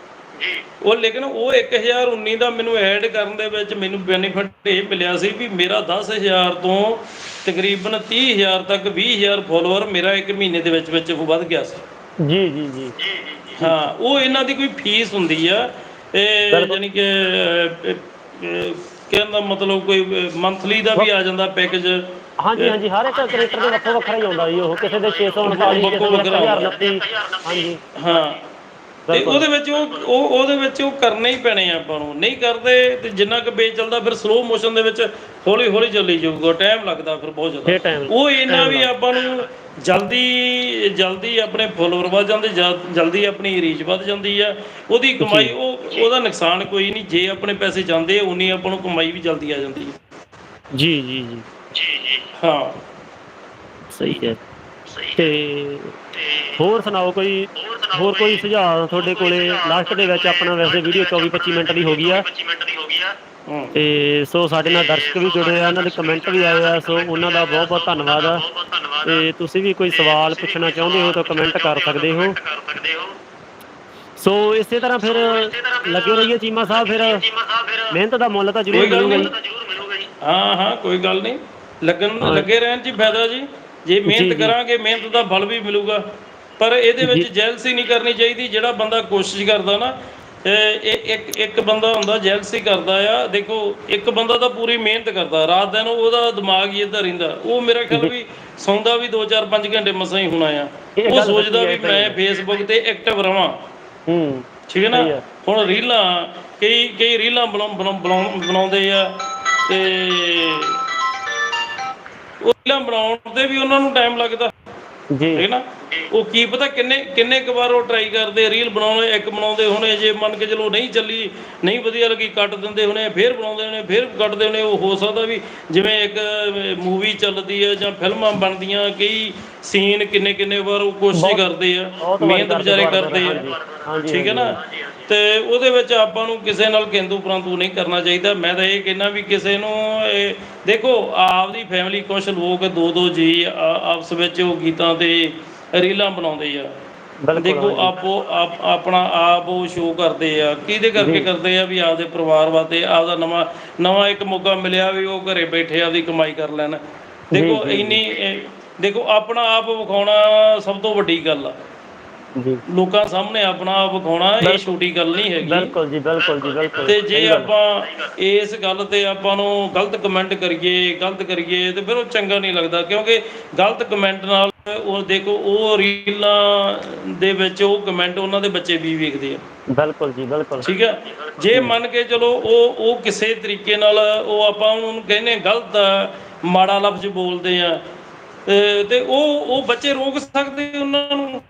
B: ਉਹ ਲੇਕਿਨ ਉਹ 1019 ਦਾ ਮੈਨੂੰ ਐਡ ਕਰਨ ਦੇ ਵਿੱਚ ਮੈਨੂੰ ਬੈਨੀਫਿਟ ਇਹ ਮਿਲਿਆ ਸੀ ਵੀ ਮੇਰਾ 10000 ਤੋਂ ਤਕਰੀਬਨ 30000 ਤੱਕ 20000 ਫੋਲੋਅਰ ਮੇਰਾ ਇੱਕ ਮਹੀਨੇ ਦੇ ਵਿੱਚ ਵਿੱਚ ਉਹ ਵੱਧ ਗਿਆ ਸੀ।
A: ਜੀ ਜੀ ਜੀ।
B: ਹਾਂ ਉਹ ਇਹਨਾਂ ਦੀ ਕੋਈ ਫੀਸ ਹੁੰਦੀ ਆ। ਇਹ ਯਾਨੀ ਕਿ ਅਹ, ਅਹ, ਕਹਿਣ ਦਾ ਮਤਲਬ ਕੋਈ ਮੰਥਲੀ ਦਾ ਵੀ ਆ ਜਾਂਦਾ ਪੈਕੇਜ
A: ਹਾਂਜੀ ਹਾਂਜੀ ਹਰ ਇੱਕ ਕ੍ਰੀਏਟਰ ਦੇ ਵੱਖੋ ਵੱਖਰਾ ਹੀ ਆਉਂਦਾ ਜੀ ਉਹ। ਕਿਸੇ ਦੇ 639 ਕਿਸੇ ਦੇ 1029 ਹਾਂਜੀ।
B: ਹਾਂ। ਤੇ ਉਹਦੇ ਵਿੱਚ ਉਹ ਉਹ ਉਹਦੇ ਵਿੱਚ ਉਹ ਕਰਨੇ ਹੀ ਪੈਣੇ ਆ ਆਪਾਂ ਨੂੰ। ਨਹੀਂ ਕਰਦੇ ਤੇ ਜਿੰਨਾ ਕੁ ਬੇਚ ਚੱਲਦਾ ਫਿਰ ਸਲੋ ਮੋਸ਼ਨ ਦੇ ਵਿੱਚ ਹੌਲੀ ਹੌਲੀ ਚੱਲੀ ਜਾਊਗਾ। ਟਾਈਮ ਲੱਗਦਾ ਫਿਰ ਬਹੁਤ ਜ਼ਿਆਦਾ। ਉਹ ਇਹਨਾਂ ਵੀ ਆਪਾਂ ਨੂੰ ਜਲਦੀ ਜਲਦੀ ਆਪਣੇ ਫੋਲੋਅਰ ਵੱਧ ਜਾਂਦੇ ਜਲ- ਜਲਦੀ ਆਪਣੀ ਰੀਚ ਵੱਧ ਜਾਂਦੀ ਆ। ਉਹਦੀ ਕਮਾਈ ਉਹ ਉਹਦਾ ਨੁਕਸਾਨ ਕੋਈ ਨਹੀਂ। ਜੇ ਆਪਣੇ ਪੈਸੇ ਜਾਂਦੇ ਉਨੀ ਆਪਾਂ ਨੂੰ ਕਮਾਈ ਵੀ ਜਲਦੀ ਆ ਜਾਂਦੀ ਹੈ
A: ਜੀ ਜੀ ਜੀ।
B: ਹਾਂ।
A: ਸਹੀ ਹੈ। ਤੇ ਹੋਰ ਸੁਣਾਓ ਕੋਈ? ਹੋਰ ਕੋਈ ਸੁਝਾਅ ਤੁਹਾਡੇ ਕੋਲੇ? ਲਾਸਟ ਦੇ ਵਿੱਚ ਆਪਣਾ ਵੈਸੇ ਵੀਡੀਓ 24 25 ਮਿੰਟ ਦੀ ਹੋ ਗਈ ਆ। ਤੇ ਸੋ ਸਾਡੇ ਨਾਲ ਦਰਸ਼ਕ ਵੀ ਜੁੜੇ ਆ ਉਹਨਾਂ ਦੇ ਕਮੈਂਟ ਵੀ ਆਏ ਆ ਸੋ ਉਹਨਾਂ ਦਾ ਬਹੁਤ ਬਹੁਤ ਧੰਨਵਾਦ ਆ। ਤੇ ਤੁਸੀਂ ਵੀ ਕੋਈ ਸਵਾਲ ਪੁੱਛਣਾ ਚਾਹੁੰਦੇ ਹੋ ਤਾਂ ਕਮੈਂਟ ਕਰ ਸਕਦੇ ਹੋ ਸੋ ਇਸੇ ਤਰ੍ਹਾਂ ਫਿਰ ਲੱਗੇ ਰਹੀਏ ਚੀਮਾ ਸਾਹਿਬ ਫਿਰ। ਮਿਹਨਤ ਦਾ ਮੁੱਲ ਤਾਂ ਜ਼ਰੂਰ ਮਿਲੂਗਾ ਜੀ।
B: ਹਾਂ ਹਾਂ ਕੋਈ ਗੱਲ ਨਹੀਂ। ਲੱਗਣ। ਲੱਗੇ ਰਹਿਣ ਹੀ ਫਾਇਦਾ ਜੀ। ਜੇ
A: ਜੀ,
B: ਮਿਹਨਤ
A: ਜੀ।
B: ਕਰਾਂਗੇ ਮਿਹਨਤ ਦਾ ਫਲ ਵੀ ਮਿਲੂਗਾ। ਪਰ ਇਹਦੇ ਵਿੱਚ। ਜੈਲਸੀ ਨਹੀਂ ਕਰਨੀ ਚਾਹੀਦੀ ਜਿਹੜਾ ਬੰਦਾ ਕੋਸ਼ਿਸ਼ ਕਰਦਾ ਨਾ ਇੱਕ ਇੱਕ ਬੰਦਾ ਹੁੰਦਾ ਜੈਲਸੀ ਕਰਦਾ ਆ ਦੇਖੋ ਇੱਕ ਬੰਦਾ ਤਾਂ ਪੂਰੀ ਮਿਹਨਤ ਕਰਦਾ ਰਾਤ ਦਿਨ ਉਹਦਾ ਦਿਮਾਗ ਹੀ ਇੱਧਰ ਰਹਿੰਦਾ। ਉਹ ਮੇਰਾ ਖਿਆਲ ਵੀ ਸੌਂਦਾ ਵੀ 2-4 5 ਘੰਟੇ ਮਸਾਂ ਹੀ ਹੋਣਾ ਆ। ਉਹ ਸੋਚਦਾ ਵੀ ਮੈਂ ਫੇਸਬੁੱਕ ਤੇ ਐਕਟਿਵ ਰਵਾਂ।
A: ਹੂੰ
B: ਠੀਕ ਹੈ ਨਾ। ਹੁਣ ਰੀਲਾਂ ਕਈ ਕਈ ਰੀਲਾਂ ਬਣਾਉ- ਬਣਾਉ- ਬਣਾਉ- ਬਣਾਉਂਦੇ ਆ ਤੇ ਉਹ ਰੀਲਾਂ ਬਣਾਉਣ ਤੇ ਵੀ ਉਹਨਾਂ ਨੂੰ ਟਾਈਮ ਲੱਗਦਾ।
A: ਜੀ।
B: ਠੀਕ ਹੈ ਨਾ? ਉਹ ਕੀ ਪਤਾ ਕਿੰਨੇ ਕਿੰਨੇ ਕੁ ਵਾਰ ਉਹ ਟਰਾਈ ਕਰਦੇ ਰੀਲ ਬਣਾਉਣੇ ਇੱਕ ਬਣਾਉਂਦੇ ਹੋਣੇ ਜੇ ਮੰਨ ਕੇ ਚਲੋ ਨਹੀਂ ਚੱਲੀ ਨਹੀਂ ਵਧੀਆ ਲੱਗੀ ਕੱਟ ਦਿੰਦੇ ਹੋਣੇ ਫੇਰ ਬਣਾਉਂਦੇ ਹੋਣੇ ਫੇਰ ਕੱਟਦੇ ਹੋਣੇ ਉਹ ਹੋ ਸਕਦਾ ਵੀ ਜਿਵੇਂ ਇੱਕ ਮੂਵੀ ਚੱਲਦੀ ਹੈ ਜਾਂ ਫਿਲਮਾਂ ਬਣਦੀਆਂ ਕਈ ਸੀਨ ਕਿੰਨੇ ਕਿੰਨੇ ਵਾਰ ਉਹ ਕੋਸ਼ਿਸ਼ ਕਰਦੇ ਆ ਮਿਹਨਤ ਵਿਚਾਰੇ
A: ਕਰਦੇ
B: ਆ। ਠੀਕ ਹੈ ਨਾ? ਤੇ ਉਹਦੇ ਵਿੱਚ ਆਪਾਂ ਨੂੰ ਕਿਸੇ ਨਾਲ ਕਿੰਦੂ ਪਰੰਤੂ ਨਹੀਂ ਕਰਨਾ ਚਾਹੀਦਾ। ਮੈਂ ਤਾਂ ਇਹ ਕਹਿੰਦਾ ਵੀ ਕਿਸੇ ਨੂੰ ਇਹ ਦੇਖੋ ਆਪਦੀ ਫੈਮਿਲੀ ਕੁਛ ਲੋਕ ਦੋ ਦੋ ਜੀ ਆਪਸ ਵਿੱਚ ਉਹ ਗੀਤਾਂ ਤੇ ਰੀਲਾਂ ਬਣਾਉਂਦੇ ਆ। ਦੇਖੋ ਆਪੋ ਆਪ ਆਪਣਾ ਆਪ ਉਹ ਸ਼ੋਅ ਕਰਦੇ ਆ। ਕਿਹਦੇ ਕਰਕੇ ਕਰਦੇ ਆ ਵੀ ਆਪਦੇ ਪਰਿਵਾਰ ਵਾਸਤੇ ਆਪਦਾ ਨਵਾਂ ਨਵਾਂ ਇੱਕ ਮੌਕਾ ਮਿਲਿਆ ਵੀ ਉਹ ਘਰੇ ਬੈਠੇ ਆਪਦੀ ਕਮਾਈ ਕਰ ਲੈਣ। ਦੇਖੋ ਇੰਨੀ ਦੇਖੋ ਆਪਣਾ ਆਪ ਵਿਖਾਉਣਾ ਸਭ ਤੋਂ ਵੱਡੀ ਗੱਲ ਆ।
A: ਜੀ।
B: ਲੋਕਾਂ ਸਾਹਮਣੇ ਆਪਣਾ ਆਪ ਵਿਖਾਉਣਾ ਇਹ ਛੋਟੀ ਗੱਲ ਨਹੀਂ ਹੈਗੀ।
A: ਬਿਲਕੁਲ ਜੀ ਬਿਲਕੁਲ ਜੀ ਬਿਲਕੁਲ।
B: ਤੇ ਜੇ ਆਪਾਂ ਇਸ ਗੱਲ ਤੇ ਆਪਾਂ ਨੂੰ ਗਲਤ ਕਮੈਂਟ ਕਰੀਏ ਗਲਤ ਕਰੀਏ ਤੇ ਫਿਰ ਉਹ ਚੰਗਾ ਨਹੀਂ ਲੱਗਦਾ ਕਿਉਂਕਿ ਗਲਤ ਕਮੈਂਟ ਨਾਲ ਉਹ ਦੇਖੋ ਉਹ ਰੀਲਾਂ ਦੇ ਵਿੱਚ ਉਹ ਕਮੈਂਟ ਉਹਨਾਂ ਦੇ ਬੱਚੇ ਵੀ ਵੇਖਦੇ ਆ।
A: ਬਿਲਕੁਲ ਜੀ ਬਿਲਕੁਲ।
B: ਠੀਕ ਹੈ ਜੇ ਮੰਨ ਕੇ ਚਲੋ ਉਹ ਉਹ ਕਿਸੇ ਤਰੀਕੇ ਨਾਲ ਉਹ ਆਪਾਂ ਉਹਨੂੰ ਕਹਿੰਦੇ ਗਲਤ ਆ, ਮਾੜਾ ਲਫ਼ਜ਼ ਬੋਲਦੇ ਆ ਤੇ- ਉਹ ਉਹ ਬੱਚੇ ਰੋਕ ਸਕਦੇ ਉਹਨਾਂ ਨੂੰ?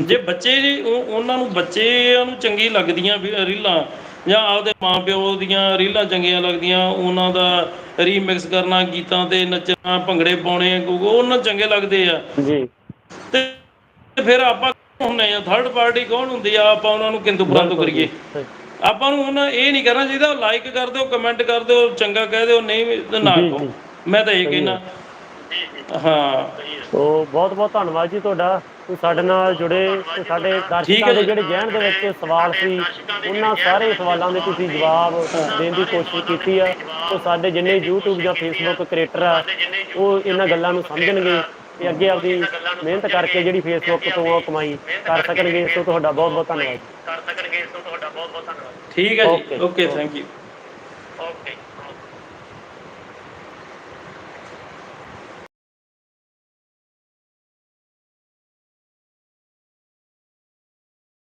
B: ਜੇ ਬੱਚੇ ਉਹਨਾਂ ਨੂੰ ਬੱਚਿਆਂ ਨੂੰ ਚੰਗੀ ਲੱਗਦੀਆਂ ਰੀਲਾਂ ਜਾਂ ਆਪਦੇ ਮਾਪਿਓ ਦੀਆਂ ਰੀਲਾਂ ਚੰਗੀਆਂ ਲੱਗਦੀਆਂ ਉਹਨਾਂ ਦਾ ਰੀਮਿਕਸ ਕਰਨਾ ਗੀਤਾਂ ਤੇ ਨੱਚਣਾ ਭੰਗੜੇ ਪਾਉਣੇ ਉਹਨਾਂ ਚੰਗੇ ਲੱਗਦੇ ਆ।
A: ਜੀ।
B: ਤੇ ਫਿਰ ਆਪਾਂ ਹੁੰਦੇ ਆ ਥਰਡ ਪਾਰਟੀ ਕੌਣ ਹੁੰਦੀ ਆ? ਆਪਾਂ ਉਹਨਾਂ ਨੂੰ ਕਿੰਤੂ ਪਰੰਤੂ ਕਰੀਏ। ਆਪਾਂ ਨੂੰ ਉਹਨਾਂ ਇਹ ਨਹੀਂ ਕਰਨਾ ਚਾਹੀਦਾ ਲਾਈਕ ਕਰ ਦਿਓ ਕਮੈਂਟ ਕਰ ਦਿਓ ਚੰਗਾ ਕਹਿ ਦਿਓ ਨਹੀਂ ਤਾਂ ਨਾ ਕਹੋ। ਮੈਂ ਤਾਂ ਇਹ ਕਹਿਣਾ। ਹਾਂ।
A: ਸੋ ਬਹੁਤ ਬਹੁਤ ਧੰਨਵਾਦ ਜੀ ਤੁਹਾਡਾ। ਤੁਸੀਂ ਸਾਡੇ ਨਾਲ ਜੁੜੇ ਤੇ ਸਾਡੇ ਦਰਸ਼ਕਾਂ ਦੇ। ਜਿਹੜੇ ਜਹਿਨ ਦੇ ਵਿੱਚ ਸਵਾਲ ਸੀ ਉਹਨਾਂ ਸਾਰੇ ਸਵਾਲਾਂ ਦੇ ਤੁਸੀਂ ਜਵਾਬ ਦੇਣ ਦੀ ਕੋਸ਼ਿਸ਼ ਕੀਤੀ ਆ। ਸੋ ਸਾਡੇ ਜਿੰਨੇ YouTube ਜਾਂ Facebook ਕ੍ਰੀਏਟਰ ਆ ਉਹ ਇਹਨਾਂ ਗੱਲਾਂ ਨੂੰ ਸਮਝਣਗੇ ਤੇ ਅੱਗੇ ਆਪਦੀ ਮਿਹਨਤ ਕਰਕੇ ਜਿਹੜੀ Facebook ਤੋਂ ਕਮਾਈ ਕਰ ਸਕਣਗੇ। ਸੋ ਤੁਹਾਡਾ ਬਹੁਤ ਬਹੁਤ ਧੰਨਵਾਦ।
B: ਠੀਕ ਹੈ ਜੀ। Okay thank you